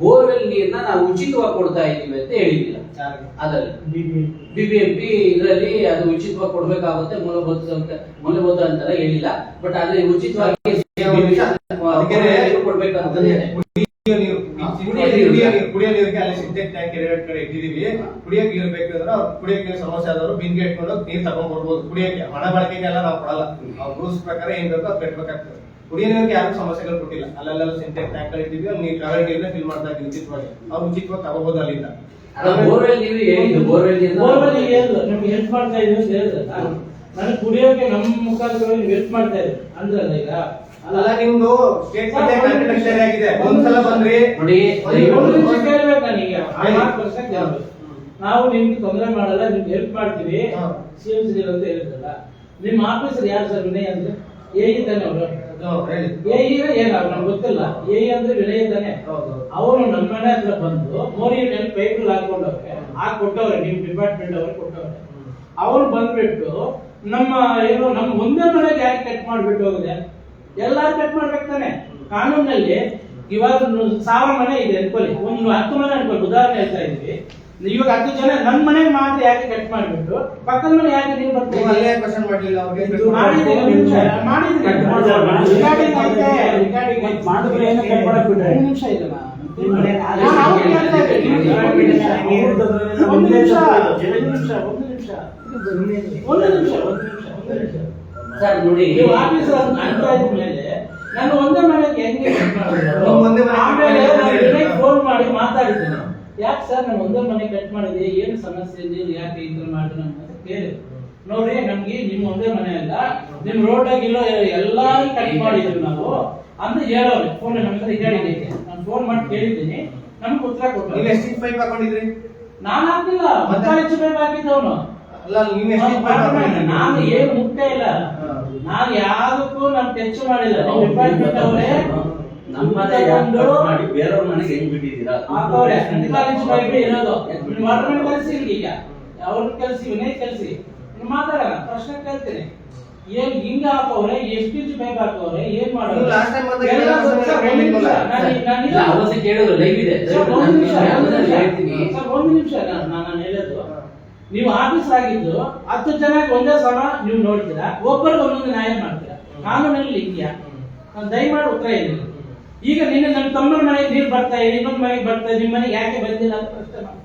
ಬೋರ್ವೆಲ್ ನೀರ್ನ ನಾವು ಉಚಿತವಾಗಿ ಕೊಡ್ತಾ ಇದೀವಿ ಅಂತ ಹೇಳಿದಿಲ್ಲ ಅದರಲ್ಲಿ. ಬಿಬಿಎಂಪಿ ಇದರಲ್ಲಿ ಅದು ಉಚಿತವಾಗಿ ಕೊಡ್ಬೇಕಾಗುತ್ತೆ ಮೂಲಭೂತ ಸೌಕ- ಮೂಲಭೂತ ಅಂತೆಲ್ಲ ಹೇಳಿಲ್ಲ. ಬಟ್ ಅದೇ ಉಚಿತವಾಗಿ ಅದಕ್ಕೆ ಕೊಡ್ಬೇಕಂತ ಕುಡಿಯೋ ನೀರು ನೀರು ಕುಡಿಯೋ ನೀರು ಕುಡಿಯೋ ನೀರಿಗೆ ಅಲ್ಲಿ ಸಿಂಟೆಕ್ ಟ್ಯಾಂಕ್ ಎರಡು ಕಡೆ ಇಟ್ಟಿದೀವಿ ಕುಡಿಯೋಕೆ ನೀರು ಬೇಕಂದ್ರೆ ಅವ್ರು ಕುಡಿಯೋಕೆ ನೀರು ಸಮಸ್ಯೆ ಆದವರು ಬಿನ್ಗೆ ಇಟ್ಕೊಂಡು ನೀರು ತಗೊಂಡ್ ಬರ್ಬೋದು ಕುಡಿಯೋಕೆ ಹಣ ಬಳಕೆಗೆಲ್ಲ ನಾವು ಕೊಡಲ್ಲ. ನಾವು ರೂಲ್ಸ್ ಪ್ರಕಾರ ಏನ್ ಬೇಕೋ ಅದು ಕಟ್ಬೇಕಾಗ್ತದೆ. ಕುಡಿಯೋ ನೀರಿಗೆ ಯಾರು ಸಮಸ್ಯೆಗಳು ಕೊಟ್ಟಿಲ್ಲ. ಅಲ್ಲೆಲ್ಲ ಸಿಂಟೆಕ್ ಟ್ಯಾಂಕ್ಗಳು ಇಟ್ಟಿದ್ವಿ ಅಲ್ಲಿ ನೀರು ಕಳೆ ನೀರನ್ನ ಫಿಲ್ ಮಾಡ್ತಾ ಇದ್ವಿ ಉಚಿತವಾಗಿ ಅವ್ರು ಉಚಿತವಾಗಿ ತಗೋಬಹುದು ಅಲ್ಲಿಂದ. ಅಲ್ಲ ಬೋರ್ವೆಲ್ ಹೇಳಿದ್ರು ನಿಮ್ಗೆ ಹೆಲ್ಪ್ ಮಾಡ್ತಾ ಇದ್ದೀವಿ ಅಂತ ಹೇಳಿದ್ರಲ್ಲ ನನಗೆ ಕುಡಿಯೋಕೆ ನಮ್ಮ ಮುಖಾಂತರ ಹೆಲ್ಪ್ ಮಾಡ್ತಾ ಇದ್ರಿ ಅಂದ್ರೆ ಈಗ. ಅಲ್ಲ ನಿಮ್ದು ಸ್ಟೇಟ್ಮೆಂಟ್ ಆಗಿದೆ. ಒಂದ್ಸಲ ಬಂದ್ರಿ. ನೋಡಿ ನಾವು ನಿಮ್ಗೆ ತೊಂದರೆ ಮಾಡಲ್ಲ ನಿಮ್ಗೆ ಹೆಲ್ಪ್ ಮಾಡ್ತೀವಿ. ಹಾ. ಸಿ ಎಂ ಸಿ ಅಂತ ಹೇಳಿದ್ರಲ್ಲ. ನಿಮ್ಮ ಆಫೀಸರ್ ಯಾರು ಸರ್? ವಿನಯ್ ಅಂದ್ರೆ? ಎ ಇ ತಾನೆ ಅವರು. ಎ ಇ ಏನಾಗ ನಮ್ಗೆ ಗೊತ್ತಿಲ್ಲ. ಎ ಇ ಅಂದ್ರೆ ವಿನಯ್ ತಾನೆ. ಅವರು ನಮ್ಮ ಮನೆ ಹತ್ರ ಬಂದು ಮೋರಿಯಲ್ಲಿ ಪೈಪ್ ಹಾಕೊಂಡವ್ರೆ ಹಾಕಿ ಕೊಟ್ಟವ್ರೆ ನಿಮ್ ಡಿಪಾರ್ಟ್ಮೆಂಟ್ ಅವ್ರಿಗೆ ಕೊಟ್ಟವ್ರೆ. ಅವ್ರು ಬಂದ್ಬಿಟ್ಟು ನಮ್ಮ ಏನು ನಮ್ಮ ಒಂದೇ ಮನೆಗೆ ಯಾಕೆ ಕಟ್ ಮಾಡ್ಬಿಟ್ಟು ಹೋಗಿದೆ? ಎಲ್ಲಾರು ಕಟ್ ಮಾಡ್ಬೇಕು ತಾನೆ. ಕಾನೂನಲ್ಲಿ ಇವಾಗ ಸಾವಿರ ಮನೆ ಇದೆ ಅನ್ಕೊಳ್ಳಿ. ಒಂದು ಹತ್ತು ಮನೆ ಅನ್ಕೊಳ್ಳಿ. ಉದಾಹರಣೆ ಹೇಳ್ತಾ ಇದ್ವಿ ಇವಾಗ ಹತ್ತು ಜನ ನನ್ನ ಮನೆಗೆ ಮಾತ್ರ ಯಾಕೆ ಕಟ್ ಮಾಡ್ಬಿಟ್ಟು ಪಕ್ಕದ ಮನೆ ಯಾಕೆ ನೀವು ಒಂದು ನಿಮಿಷ. ಮನೆ ನಾನು. ಒಂದು ನಿಮಿಷ. ಒಂದು ನಿಮಿಷ. ಒಂದು ನಿಮಿಷ. ಸರ್ ನೋಡಿ ನೀವು ಆಫೀಸ್ ಇದ್ದ ಮೇಲೆ ನಾನು ಒಂದೇ ಮನೆಗೆ ಹೆಂಗೆ? ನೀವು ಆಮೇಲೆ ನಾನು ಫೋನ್ ಮಾಡಿ ಮಾತಾಡಿದ್ದೀನಿ ಯಾಕೆ ಸರ್ ನಾನು ಒಂದೇ ಮನೆ ಕಟ್ ಮಾಡಿದೆ ಏನು ಸಮಸ್ಯೆ ಇದೆ? ಯಾಕೆ ಈ ಥರ ಮಾಡಿದ್ರೆ ಅಂತ ಕೇಳಿ ನೋಡಿ ನಮ್ಗೆ ನಿಮ್ ಒಂದೇ ಮನೆ ಅಲ್ಲ. ನಿಮ್ ರೋಡ್ ಆಗಿರೋ ಎಲ್ಲಾರು ಕಟ್ ಮಾಡಿದ್ರು ನಾವು. ಅಂತ ಹೇಳೋರು. ಫೋನ್ ನಮ್ಮ ಹತ್ರ ರಿಕಾರ್ಡಿಂಗ್ ನಾನು ಫೋನ್ ಮಾಡಿ ಕೇಳಿದ್ದೀನಿ. ನಮ್ಗೆ ಉತ್ತರ ನೀವು ಕೊಟ್ಟರು ಎಷ್ಟು ಪೈಪ್ ಹಾಕೊಂಡಿದ್ರಿ? ನಾನು ಹಾಕಿಲ್ಲ ಮತ್ತೆ? ಹೆಚ್ಚು ಪೈಪ್ ಹಾಕಿದ್ದವನು. ಅಲ್ಲ ನೀವು ಎಷ್ಟು ಪೈಪ್ ನಾನು ಏನು ಮುಖ್ಯ ಇಲ್ಲ ನಾನು ಯಾವ್ದಕ್ಕೂ ನಾನು ಟಚ್ ಮಾಡಿಲ್ಲ. ಡಿಪಾರ್ಟ್ಮೆಂಟ್ ಅವರೇ ನಮ್ಮದೇ ಯಾಕೆ ಕಟ್ ಮಾಡಿ ಬೇರೆಯವ್ರ ಮನೆಗೆ ಹೆಂಗ್ ಬಿಟ್ಟಿದ್ದೀರಾ? ಇರೋದು. ನೀವು ಕಳಿಸಿ ಈಗ. ಅವ್ರನ್ನ ಕಳಿಸಿ ವಿನಯ್ ಕಳಿಸಿ ನೀವು ಮಾತಾಡೋಣ ಪ್ರಶ್ನೆ ಕೇಳ್ತೀನಿ. ಏನ್ ಹಿಂಗ ಹಾಕವ್ರೆ ಎಷ್ಟು ಇಂಚು ಪೈಪ್ ಹಾಕವ್ರೆ ಏನ್ ಮಾಡೋದು? ನೀವು. ನಾನು- ಕೇಳಿದ್ರು ಲೈವ್ ಇದೆ. ಸರ್, ಒಂದ್ ನಿಮಿಷ, ನಾನು ನೀವು ಆಫೀಸ್ ಆಗಿದ್ದು ಹತ್ತು ಜನಕ್ಕೆ ಒಂದೇ ಸಮ ನೀವು ನೋಡ್ತೀರಾ? ಒಬ್ಬರಿಗೆ ಒಂದೊಂದು ನ್ಯಾಯ ಮಾಡ್ತೀರಾ? ಕಾನೂನಲ್ಲಿ ಇದೆಯಾ? ದಯಮಾಡಿ ಉತ್ತರ ಹೇಳಿ. ಈಗ ನಿನ್ನೆ ನನ್ನ ತಮ್ಮನ ಮನೆಗೆ ನೀರು ಬರ್ತಾ ಇದೆ, ಇನ್ನೊಂದು ಮನೆಗೆ ಬರ್ತಾ ನಿಮ್ಮ ಮನೆಗೆ ಯಾಕೆ ಬಂದಿಲ್ಲ ಅಂತ ಪ್ರಶ್ನೆ ಮಾಡಿ.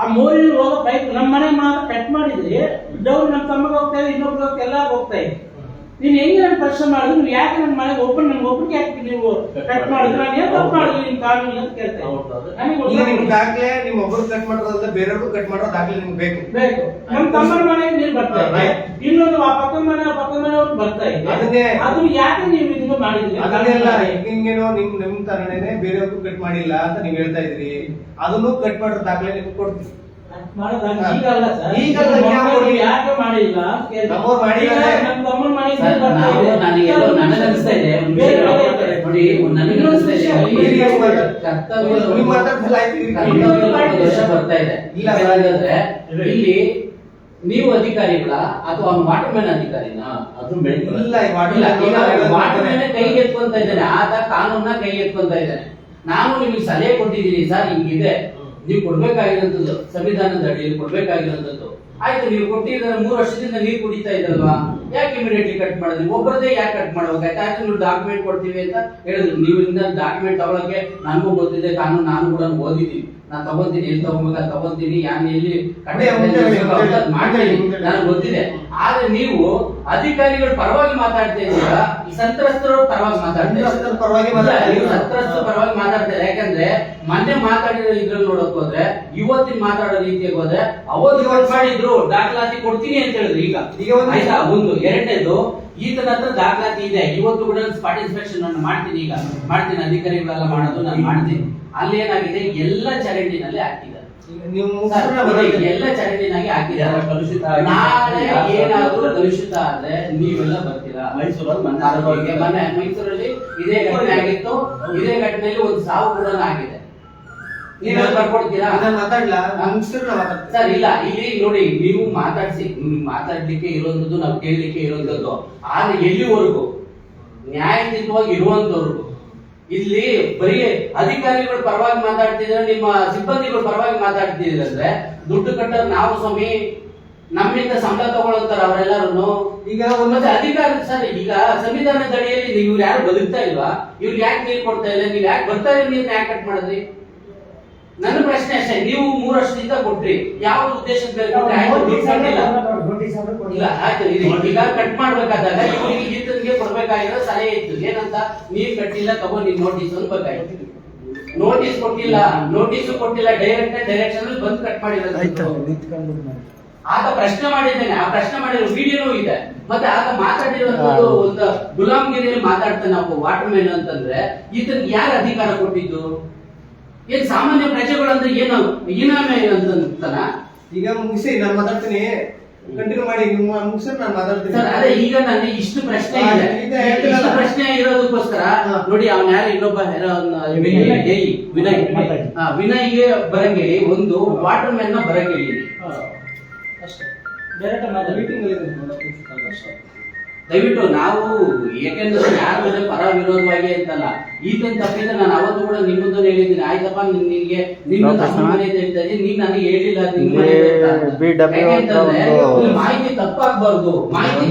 ಆ ಮೋರಿನ ಹೋಗೋ ಪೈಪ್ ನಮ್ಮ ಮನೆ ಮಾತ್ರ ಕಟ್ ಮಾಡಿದ್ರಿ, ಡೌನ್ ನಮ್ಮ ತಮ್ಮಗೆ ಹೋಗ್ತಾ ಇದೆ ಇನ್ನೊಬ್ರು ಹೋಗ್ತಾ ಇದೆ ನೀನ್ ಹೆಂಗೆ ನನ್ನ ಪ್ರಶ್ನೆ ಮಾಡಿದ್ರು ನೀವು ಯಾಕೆ ನನ್ನ ಮನೆಗೆ ಓಪನ್ ನನ್ಗೆ ಒಬ್ಬರಿಗೆ ಯಾಕೆ ನೀವು? ಕಟ್ ಮಾಡಿದ್ರು. ನಾನು ಏನು ತಪ್ಪು ಮಾಡಿದ್ರು? ನಿಮ್ ಕಾನೂನು ಅಂತ ಕೇಳ್ತೇನೆ ಈಗ ಉತ್ತರ ನಿಮ್ ಕೊಡಿ. ದಾಖಲೆ ನಿಮ್ ಒಬ್ಬರು ಕಟ್ ಮಾಡೋದಲ್ಲ ಬೇರೆಯವರು ಕಟ್ ಮಾಡೋ ದಾಖಲೆ ನಿಮ್ಗೆ ಬೇಕು. ಬೇಕು. ನಮ್ಮ ತಮ್ಮನ ಮನೆಗೆ ನೀರು ಬರ್ತಾ ಇದೆ ಇನ್ನೊಂದು ಆ ಪಕ್ಕದ ಮನೆ ಆ ಪಕ್ಕದ ಮನೆಯವ್ರು ಬರ್ತಾ ಇದೆ ಅದನ್ನೇ- ಅದು ಯಾಕೆ ನೀವು ಇದನ್ನ ಮಾಡಿದ್ರಿ? ಅದನ್ನೆಲ್ಲ ನಿಮ್ಗೇನೋ ನಿಮ್ ನಿಮ್ ತರನೇನೆ ಬೇರೆಯವ್ರಿಗೂ ಕಟ್ ಮಾಡಿಲ್ಲ ಅಂತ ನೀವ್ ಹೇಳ್ತಾ ಇದ್ರಿ ಅದನ್ನು ಕಟ್ ಮಾಡೋ ದಾಖಲೆ ನಿಮ್ಗೆ ಕೊಡ್ತೀವಿ. ಬರ್ತಾ ನಾವು ಇದೆ. ಇಲ್ಲಿ ನೀವು ಅಧಿಕಾರಿಗಳ ಅಥವಾ ವಾಟರ್ ಮ್ಯಾನ್ ಅಧಿಕಾರಿನ? ಅದು ಇಲ್ಲ, ವಾಟರ್ ಮ್ಯಾನ್ ಕೈ ಎತ್ಕೊಂತ ಇದ್ದಾನೆ. ಆತ ಕಾನೂನ ಕೈ ಎತ್ಕೊಂತ ಇದ್ದಾನೆ. ನಾನು ನಿಮಗೆ ಸಲಹೆ ಕೊಟ್ಟಿದ್ದೀನಿ ಸರ್ ಹಿಂಗಿದೆ. ನೀವು ಕೊಡ್ಬೇಕಾಗಿರೋಂಥದ್ದು, ಸಂವಿಧಾನದ ಅಡಿಯಲ್ಲಿ ಕೊಡ್ಬೇಕಾಗಿರೋಂಥದ್ದು. ಆಯ್ತು, ನೀವು ಕೊಟ್ಟಿದ್ರೆ ಮೂರು ವರ್ಷದಿಂದ ನೀವು ಕುಡಿತಾ ಇದ್ದಲ್ವಾ ಯಾಕೆ ಇಮಿಡಿಯೇಟ್ಲಿ ಕಟ್ ಮಾಡಿದ್ರಿ? ಒಬ್ಬರದೇ ಯಾಕೆ ಕಟ್ ಮಾಡ್ಬೇಕಾಯ್ತು ಆಯ್ತು, ನೀವು ಡಾಕ್ಯುಮೆಂಟ್ ಕೊಡ್ತೀವಿ ಅಂತ ಹೇಳಿದ್ರು. ನೀವು ಡಾಕ್ಯುಮೆಂಟ್ ತಗೊಳಕ್ಕೆ, ನನಗೂ ಗೊತ್ತಿದೆ ಕಾನೂನು ನಾನು ಕೂಡ ಓದಿದ್ದೀನಿ. ನಾನು ತಗೊಂತೀನಿ ಎಲ್ಲಿ ತಗೊಂಬೇಕಾದ್ರೆ ತಗೊಂತೀನಿ ಯಾನ್ ಎಲ್ಲಿ. ಮಾಡ್ತೀನಿ. ನನಗೆ ಗೊತ್ತಿದೆ. ಆದ್ರೆ ನೀವು ಅಧಿಕಾರಿಗಳು ಪರವಾಗಿ ಮಾತಾಡ್ತಾ ಇದ್ದೀರಾ? ಸಂತ್ರಸ್ತರು ಪರವಾಗಿ ಮಾತಾಡ್ತೀರಾ. ಪರವಾಗಿ ಸಂತ್ರಸ್ತರ ಪರವಾಗಿ ಮಾತಾಡ್ತಾರೆ ಯಾಕಂದ್ರೆ ಮೊನ್ನೆ ಮಾತಾಡಿರೋ ಇದ್ರಲ್ಲಿ ನೋಡಕ್ ಹೋದ್ರೆ ಇವತ್ತಿನ ಮಾತಾಡೋ ರೀತಿಯಾಗಿ ಹೋದ್ರೆ ಅವತ್ತು ಮಾಡಿದ್ರು ದಾಖಲಾತಿ ಕೊಡ್ತೀನಿ ಅಂತ ಹೇಳಿದ್ರು ಈಗ. ಈಗ ಒಂದು. ಎರಡನೇದು ಈತನ ಹತ್ರ ದಾಖಲಾತಿ ಇದೆ. ಇವತ್ತು ಕೂಡ ಸ್ಪಾಟ್ ಇನ್ಸ್ಪೆಕ್ಷನ್ ನಾನು ಮಾಡ್ತೀನಿ ಈಗ. ಮಾಡ್ತೀನಿ ಅಧಿಕಾರಿಗಳೆಲ್ಲ ಮಾಡೋದು ನಾನು ಮಾಡ್ತೀನಿ. ಅಲ್ಲಿ ಏನಾಗಿದೆ? ಎಲ್ಲ ಚರಂಡಿನಲ್ಲಿ ಹಾಕಿದ್ದಾರೆ. ಎಲ್ಲ ಚರಂಡಿನಾಗೆ ಹಾಕಿದ್ದಾರೆ. ನಾಳೆ ಏನಾದ್ರೂ ಕಲುಷಿತ ಆದ್ರೆ ನೀವೆಲ್ಲ ಬರ್ತೀರಾ? ಮೈಸೂರಲ್ಲಿ ಮನೆ ಮೈಸೂರಲ್ಲಿ ಇದೇ ಘಟನೆ ಆಗಿತ್ತು. ಇದೇ ಘಟನೆಯಲ್ಲಿ ಒಂದು ಸಾವು ಕೂಡ ಆಗಿದೆ ಬರ್ಕೊಡ್ತೀರಾ ನಾನು ಮಾತಾಡ್ಲಾ ನಾವು ಸರ್ ಇಲ್ಲ ಇಲ್ಲಿ ನೋಡಿ ನೀವು ಮಾತಾಡ್ಸಿ ನಿಮ್ಗೆ ಮಾತಾಡ್ಲಿಕ್ಕೆ ಇರುವಂತದ್ದು ನಾವು ಕೇಳಲಿಕ್ಕೆ ಇರುವಂತದ್ದು ಆದ್ರೆ ಎಲ್ಲಿವರೆಗೂ? ನ್ಯಾಯಯುತವಾಗಿ ಇರುವಂತವ್ರಿಗೂ ಇಲ್ಲಿ ಬರೀ ಅಧಿಕಾರಿಗಳು ಪರವಾಗಿ ಮಾತಾಡ್ತಿದ್ರೆ ನಿಮ್ಮ ಸಿಬ್ಬಂದಿಗಳು ಪರವಾಗಿ ಮಾತಾಡ್ತಿದ್ರೆ ಅಂದ್ರೆ ದುಡ್ಡು ಕಟ್ಟೋದು ನಾವು ಸ್ವಾಮಿ. ನಮ್ಮಿಂದ ಸಂಬಳ ತಗೊಳ್ಳಂತಾರ ಅವರೆಲ್ಲರೂ ಈಗ ಮತ್ತೆ ಅಧಿಕಾರ ಸರ್ ಈಗ ಸಂವಿಧಾನದ ಅಡಿಯಲ್ಲಿ ಇವ್ರು ಯಾರು ಬದುಕ್ತಾ ಇಲ್ವಾ? ಇವ್ರಿಗೆ ಯಾಕೆ ನೀರು ಕೊಡ್ತಾ ಇಲ್ಲ? ನೀವ್ ಯಾಕೆ ಬರ್ತಾ ಇಲ್ಲ ನೀರ್ನ ಯಾಕೆ ಕಟ್ ಮಾಡಿದ್ರಿ? ನನ್ನ ಪ್ರಶ್ನೆ ಅಷ್ಟೇ ನೀವು ಮೂರು ವರ್ಷದಿಂದ ಕೊಟ್ರಿ ಯಾವ ಉದ್ದೇಶದ ಮೇಲೆ ಆಯ್ತು ದುಡ್ಡು ಇಲ್ಲ ಆಯ್ತು ಈಗ ಕಟ್ ಮಾಡ್ಬೇಕಾದಾಗ ಇವರಿಗೆ ಈತನಿಗೆ ಕೊಡ್ಬೇಕಾಗಿರೋ ಸಲಹೆ ಇತ್ತು. ಏನಂತ? ನೀರ್ ಕಟ್ಟಿಲ್ಲ ತಗೋ ನೀವ್ ನೋಟಿಸ್ ಅನ್ಬೇಕಾಯ್ತು ನೋಟಿಸ್ ಕೊಟ್ಟಿಲ್ಲ ನೋಟಿಸ್ ಕೊಟ್ಟಿಲ್ಲ ಡೈರೆಕ್ಟ್ ಡೈರೆಕ್ಷನ್ ಅಲ್ಲಿ ಬಂದು ಕಟ್ ಮಾಡಿರೋದು. ಆತ ಪ್ರಶ್ನೆ ಮಾಡಿದ್ದೇನೆ. ಆ ಪ್ರಶ್ನೆ ಮಾಡಿರೋ ವಿಡಿಯೋನೂ ಇದೆ. ಮತ್ತೆ ಆತ ಮಾತಾಡಿರೋ ಒಂದು ಗುಲಾಮ್ಗಿರಿಯಲ್ಲಿ ಮಾತಾಡ್ತಾನೆ ನಾವು ವಾಟರ್ ಮೆನ್ ಅಂತಂದ್ರೆ ಇದನ್ ಯಾರ ಅಧಿಕಾರ ಕೊಟ್ಟಿದ್ದು? ಏನ್ ಸಾಮಾನ್ಯ ಪ್ರಜೆಗಳಂದ್ರೆ ಏನು ಇನಾಮೆ ಅಂತಂತಾನ ಈಗ ಮುಗಿಸಿ ನಾನು ಮಾತಾಡ್ತೀನಿ. ಕಂಟಿನ್ಯೂ ಮಾಡಿ ನಿಮ್ಮ ಮುಗಿಸಿ ನಾನು ಮಾತಾಡ್ತೀನಿ. ಸರ್ ಅದೇ ಈಗ ನನಗೆ ಇಷ್ಟು ಪ್ರಶ್ನೆ ಇದೆ. ಇಷ್ಟು ಪ್ರಶ್ನೆ ಇರೋದಕ್ಕೋಸ್ಕರ ನೋಡಿ ಅವನ ಯಾರು ಇನ್ನೊಬ್ಬ ವಿನಯ್. ವಿನಯ್ಗೆ ಬರಂಗೇಳಿ ಒಂದು ವಾಟರ್ ಮ್ಯಾನ್ನ ಬರಂಗೇಳಿ ಅಷ್ಟೇ. ಡೈರೆಕ್ಟ್ ಮೀಟಿಂಗ್ ಅಲ್ಲಿ ಅಷ್ಟೇ. ದಯವಿಟ್ಟು ನಾವು ಏಕೆಂದ್ರೆ ಯಾರ ಪರ ವಿರೋಧವಾಗಿ ಅಂತಲ್ಲ ಈತನ ತಪ್ಪಿದ್ರೆ ನಾನು ಅವತ್ತು ಕೂಡ ನಿಮ್ಮ ಮುಂದೆ ಹೇಳಿದ್ದೀನಿ. ಆಯ್ತಪ್ಪ ನಿನ್ಗೆ ನಿನ್ನ ತಮ್ಮ ಅಂತ ನೀನ್ ನನಗೆ ಹೇಳಿಲ್ಲ ಮಾಹಿತಿ ತಪ್ಪಾಗ್ಬಾರ್ದು. ಮಾಹಿತಿ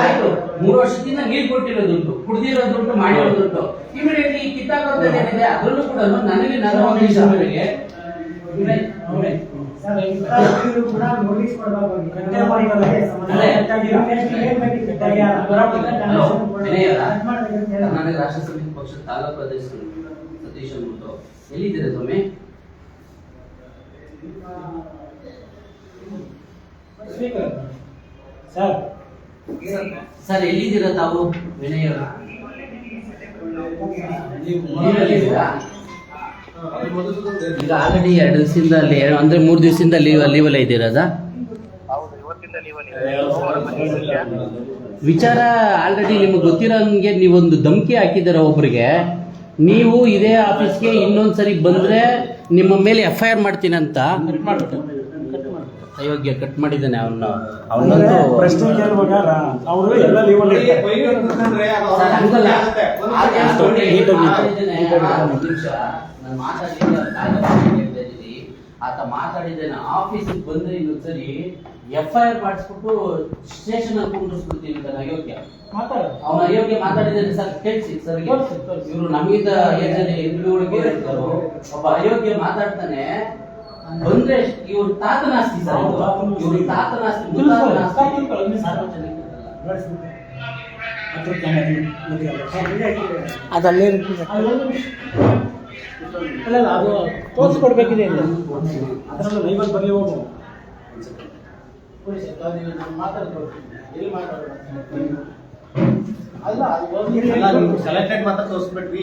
ಆಯ್ತು. ಮೂರು ವರ್ಷದಿಂದ ನೀರ್ ಕೊಟ್ಟಿರೋದುಂಟು ಕುಡ್ದಿರೋದುಂಟು ಮಾಡಿರೋದುಂಟು. ಇಮಿಡಿಯೇಟ್ಲಿ ಏನಿದೆ ಅದರಲ್ಲೂ ಕೂಡ ನನಗೆ ನನ್ನ ಕರ್ನಾಟಕ ರಾಷ್ಟ್ರ ಸಮಿತಿ ಪಕ್ಷದ ತಾಲೂಕು ಅಧ್ಯಕ್ಷ ಸತೀಶ್ ಅಂದ್ಬಿಟ್ಟು. ಎಲ್ಲಿದ್ದೀರಾ ಸ್ವಾಮಿ? ಸರ್. ಸರ್ ಎಲ್ಲಿದ್ದೀರಾ ತಾವು? ವಿನಯ ನೀವೆಲ್ಲಿದ್ದೀರಾ ಈಗ ಆಲ್ರೆಡಿ ಎರಡು ದಿವಸದಿಂದ ಅಲ್ಲಿ ಅಂದ್ರೆ ಮೂರು ದಿವಸದಿಂದ ಲೀವ್ ಲೀವ್ ಅಲ್ಲೇ ಇದ್ದೀರಾ ವಿಚಾರ ಆಲ್ರೆಡಿ ನಿಮ್ಗೆ ಗೊತ್ತಿರೋಂಗೆ ನೀವೊಂದು ಧಮಕಿ ಹಾಕಿದ್ದೀರ ಒಬ್ಬರಿಗೆ ನೀವು ಇದೇ ಆಫೀಸ್ಗೆ ಇನ್ನೊಂದ್ಸರಿ ಬಂದ್ರೆ ನಿಮ್ಮ ಮೇಲೆ ಎಫ್ ಐ ಆರ್ ಮಾಡ್ತೀನಿ ಅಂತ ಅಯೋಗ್ಯ ಕಟ್ ಮಾಡಿದ್ದಾನೆ ಅವನು ಅವನೊಂದು ಪ್ರಶ್ನೆ ಕೇಳುವಾಗ ಅವರು ಎಲ್ಲ ಲೀವಲ್ಲಿ ಇರ್ತಾರೆ ನಾನು ಹೇಳ್ತಾ ಇದ್ದೀನಿ. ಆತ ಮಾತಾಡಿದ್ದೇನೆ ಆಫೀಸಿಗೆ ಬಂದ್ರೆ ಇನ್ನೊಂದ್ಸರಿ ಎಫ್ ಐ ಆರ್ ಮಾಡಿಸ್ಬಿಟ್ಟು ಸ್ಟೇಷನ್ ಅಲ್ಲಿ ಕುಂಡಿಸ್ಬಿಡ್ತೀನಿ ಅಂತ ಅಯೋಗ್ಯ ಮಾತಾಡು ಅವನ ಅಯೋಗ್ಯ ಮಾತಾಡಿದ್ದೇನೆ ಸರ್ ಕೇಳಿಸಿ ಸರ್. ಇವರು ನಮ್ಗಿಂತ ಏಜಲ್ಲಿ ಹಿಂದುಳಿಗೆ ಇರ್ತಾರೋ ಒಬ್ಬ ಅಯೋಗ್ಯ ಮಾತಾಡ್ತಾನೆ ಬಂದ್ರೆ ಇವ್ರ ತಾತನ ಆಸ್ತಿ ಸರ್. ಇವ್ರ ತಾತನ ಆಸ್ತಿ ಮುತ್ತಾತನ ಆಸ್ತಿ ತಿಳ್ಕೊಳ್ಳಿ, ತಿಳ್ಕೊಳ್ಳಿ. ಸಾರ್ವಜನಿಕರಲ್ಲ. ಅದಲ್ಲೇ ನಿಮಿಷ. ಅಲ್ಲ ಅದು ತೋರಿಸ್ಕೊಡ್ಬೇಕಿದೆ. ಅದರಲ್ಲೂ ಲೈವಲ್ಲಿ ಬರಲಿ ಹೋಗು? ಅಲ್ಲ ಅದು ಮಾತ್ರ ತೋರಿಸ್ಬಿಟ್ವಿ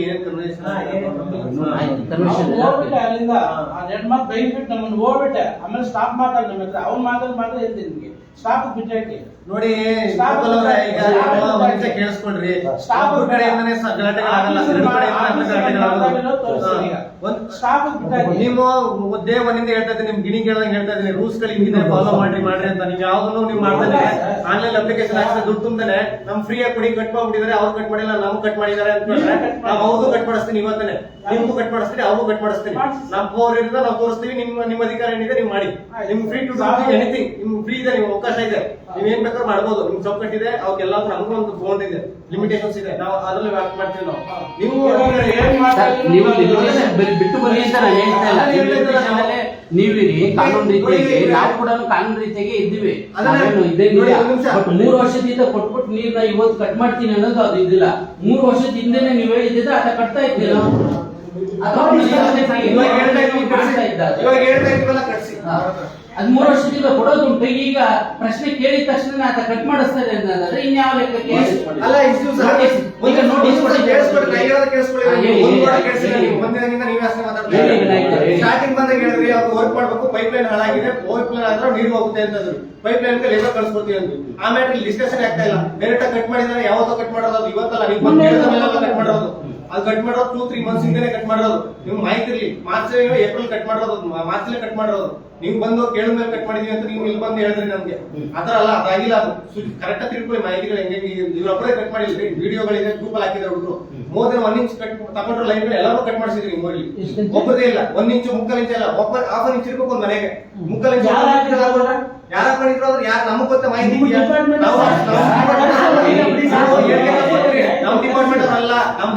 ಹೋಗ್ಬಿಟ್ಟೆ ಅಲ್ಲಿಂದ ಆ ಎರಡು ಮಾತು ಬೈದ್ಬಿಟ್ಟು ನಮ್ಮನ್ನು ಹೋಗ್ಬಿಟ್ಟೆ. ಆಮೇಲೆ ಸ್ಟಾಪ್ ಮಾತಾಡಿ ನಮ್ಮ ಹತ್ರ. ಅವ್ನು ಮಾತಾಡಿ ಮಾತ್ರ ಹೇಳ್ತೀನಿ ನಿಮ್ಗೆ. ಸ್ಟಾಪ್ ಬಿಟ್ಟಾಕಿ ನೋಡಿ ಈಗ ನೀವು ಒಂದ್ ಕೇಳಿಸ್ಕೊಳ್ರಿ ಸ್ಟಾಫ್ ಕಡೆಯಿಂದನೇ ಗಲಾಟೆಗಳಾಗಲ್ಲ. ಒಂದ್ ನೀವು ದೇ ಒಂದಿಂದ ಹೇಳ್ತಾ ಇದ್ದೀನಿ ನಿಮ್ ಗಿಣಿ ಕೇಳ್ದಂಗೆ ಹೇಳ್ತಾ ಇದ್ದೀನಿ ರೂಲ್ಸ್ಗಳು ಹಿಂಗಿದೆ ಫಾಲೋ ಮಾಡ್ರಿ ಮಾಡ್ರಿ ಅಂತ ನೀವು ಯಾವ್ದನ್ನು ನೀವು ಮಾಡ್ತಾನೆ ಆನ್ಲೈನ್ ಅಪ್ಲಿಕೇಶನ್ ಹಾಕಿದ್ರೆ ದುಡ್ಡು ತುಂಬಾನೆ ನಮ್ ಫ್ರೀ ಆಗಿ ಕುಡಿ ಕಟ್ ಮಾಡ್ಬಿಟ್ಟಿದ್ದಾರೆ ಅವ್ರು ಕಟ್ ಮಾಡಿಲ್ಲ ನಮ್ ಕಟ್ ಮಾಡಿದ್ದಾರೆ ಅಂತ ಹೇಳಿದ್ರೆ ನಾವು ಅವ್ರಿಗೂ ಕಟ್ ಮಾಡಿಸ್ತೀನಿ ಇವತ್ತೇ ನಿಮ್ಗೂ ಕಟ್ ಮಾಡಿಸ್ತೀನಿ ಅವ್ರಿಗೂ ಕಟ್ ಮಾಡಿಸ್ತೀನಿ. ನಮ್ ಪವರ್ ಇರುತ್ತೆ ನಾವು ತೋರಿಸ್ತೀವಿ ನಿಮ್ಮ ನಿಮ್ಮ ಅಧಿಕಾರ ಏನಿದೆ ನೀವು ಮಾಡಿ. ನಿಮ್ ಫ್ರೀ ಟು ಡೂ ಎನಿಥಿಂಗ್ ನಿಮ್ ಫ್ರೀ ಇದೆ ನಿಮ್ ಅವಕಾಶ ಇದೆ. ನೀವ್ ಏನ್ ಬೇಕಾದ್ರೂ ಮಾಡ್ಬೋದು. ನಿಮ್ ಚೌಕಟ್ಟಿದೆ ಅವಕ್ಕೆಲ್ಲ ನಮಗೂ ಒಂದು ಬೋರ್ಡ್ ಇದೆ. ಲಿಮಿಟೇಷನ್ಸ್ ಇದೆ. ನಾವು ಅದ್ರಲ್ಲಿ ವ್ಯಾಕ್ ಮಾಡ್ತೀವಿ ನಾವು. ನೀವು ಬಿಟ್ಟು ಬನ್ನಿ ಅಂತ ನಾನು ಹೇಳ್ತಾ ಇಲ್ಲ. ನೀವಿರಿ ಕಾನೂನು ರೀತಿಯಾಗಿ ನಾವು ಕೂಡ ಕಾನೂನು ರೀತಿಯಾಗಿ ಇದ್ದೀವಿ. ನಾವೇನು ಮೂರು ವರ್ಷದಿಂದ ಕೊಟ್ಬಿಟ್ಟು ನೀರ್ನ ಇವತ್ತು ಕಟ್ ಮಾಡ್ತೀನಿ ಅನ್ನೋದು ಅದು ಇದಿಲ್ಲ. ಮೂರು ವರ್ಷದ ಹಿಂದೆನೆ ನೀವು ಹೇಳಿದ್ರೆ ಅದ ಕಟ್ತಾ ಅವ್ನು ಇವಾಗ ಹೇಳ್ತಾ ಇದ್ದ ಇವಾಗ ಹೇಳ್ತಾ ಇದ್ದೀವಲ್ಲ ಕಟ್ಸಿ. ಹಾ. ಅದ್ ಮೂರು ವರ್ಷದಿಂದ ಕೊಡೋದುಂಟು ಈಗ ಪ್ರಶ್ನೆ ಕೇಳಿದ ತಕ್ಷಣ ಆತ ಕಟ್ ಮಾಡಿಸ್ತಾರೆ ಇನ್ಯಾವ ಲೆಕ್ಕಕ್ಕೆ ಅಲ್ಲ ಇಷ್ಟು ಒಂದು ನೋಟಿಸ್ ಕೊಡಿ. ಕೇಳಿಸ್ಕೊಳ್ಳಿ ಒಂದು ವಾರ. ಕೇಳಿಸಿಲ್ಲ. ನೀವು ನೀವೇ ಅಷ್ಟೇ. ಸ್ಟಾರ್ಟಿಂಗ್ ಬಂದಾಗ ಹೇಳಿದ್ರಿ ಅವ್ರು ವರ್ಕ್ ಮಾಡ್ಬೇಕು ಪೈಪ್ ಲೈನ್ ಹಾಳಾಗಿದೆ ಪೈಪ್ ಲೈನ್ ಆದ್ರೆ ನೀರು ಹೋಗುತ್ತೆ ಅಂತಂದ್ರು ಪೈಪ್ ಲೈನ್ ಲೇಬರ್ ಕಳ್ಸ್ಕೊಡ್ತೀವಿ ಅಂತ ಆಮೇಲೆ ಇಲ್ಲಿ ಡಿಸ್ಕಷನ್ ಆಗ್ತಾ ಇಲ್ಲ ಡೈರೆಕ್ಟ್ ಕಟ್ ಮಾಡಿದ್ರೆ ಯಾವತ್ತೋ ಕಟ್ ಮಾಡೋದು ಇವತ್ತಲ್ಲ ನೀವು ಬಂದು ಮೇಲೆ ಕಟ್ ಮಾಡೋದು ಅದು ಕಟ್ ಮಾಡೋದು ಟೂ ತ್ರೀ ಮಂತ್ಸ್ ಹಿಂದೆ ಕಟ್ ಮಾಡೋದು ನಿಮ್ಗೆ ಮಾಹಿತಿ ಇರ್ಲಿ ಮಾರ್ಚ್ ಏಪ್ರಿಲ್ ಕಟ್ ಮಾಡೋದು ಮಾರ್ಚ್ ಕಟ್ ಮಾಡೋದು ನೀವು ಬಂದು ಕೇಳಿದ ಮೇಲೆ ಕಟ್ ಮಾಡಿದೀವಿ ಅಂತ ನೀವು ಇಲ್ಲಿ ಬಂದು ಹೇಳಿದ್ರಿ ನಮ್ಗೆ. ಆತರ ಅಲ್ಲ ಅದಾಗಿಲ್ಲ ಅದು. ಕರೆಕ್ಟ್ ತಿಳ್ಕೊಳ್ಳಿ ಮಾಹಿತಿಗಳು ಹೆಂಗೆ ನೀವು ಒಬ್ಬರೇ ಕಟ್ ಮಾಡಿಲ್ರಿ ವಿಡಿಯೋಗಳಿದೆ ಗ್ರೂಪ್ ಅಲ್ಲಿ ಹಾಕಿದ್ರೆ ಹುಡುಗರು ಮೋರ್ ಒನ್ ಇಂಚ್ ಕಟ್ ತಗೊಂಡ್ರು ಲೈನ್ ಎಲ್ಲರೂ ಕಟ್ ಮಾಡಿಸಿದ್ರಿ ಮೂರಲ್ಲಿ ಒಬ್ಬರದೇ ಇಲ್ಲ. ಒಂದ್ ಇಂಚು ಮುಕ್ಕಲ್ ಇಂಚ್ ಇಲ್ಲ ಒಬ್ಬ ಹಾಫ್ ಇಂಚ್ ಇರ್ಬೇಕು ಒಂದ್ ಮನೆಗೆ. ಮುಕ್ಕಲ್ ಇಂಚ್ ಯಾರು ಮಾಡಿದ್ರು ಅವ್ರು ಯಾರು ನಮಗ್ ಗೊತ್ತ ಮಾಹಿತಿ ನಮ್ ಡಿಪಾರ್ಟ್ಮೆಂಟ್ ಅವ್ರು- ಅವ್ರು- ಕೊಡ್ತೀವಿ. ನಮ್ಮ ಡಿಪಾರ್ಟ್ಮೆಂಟ್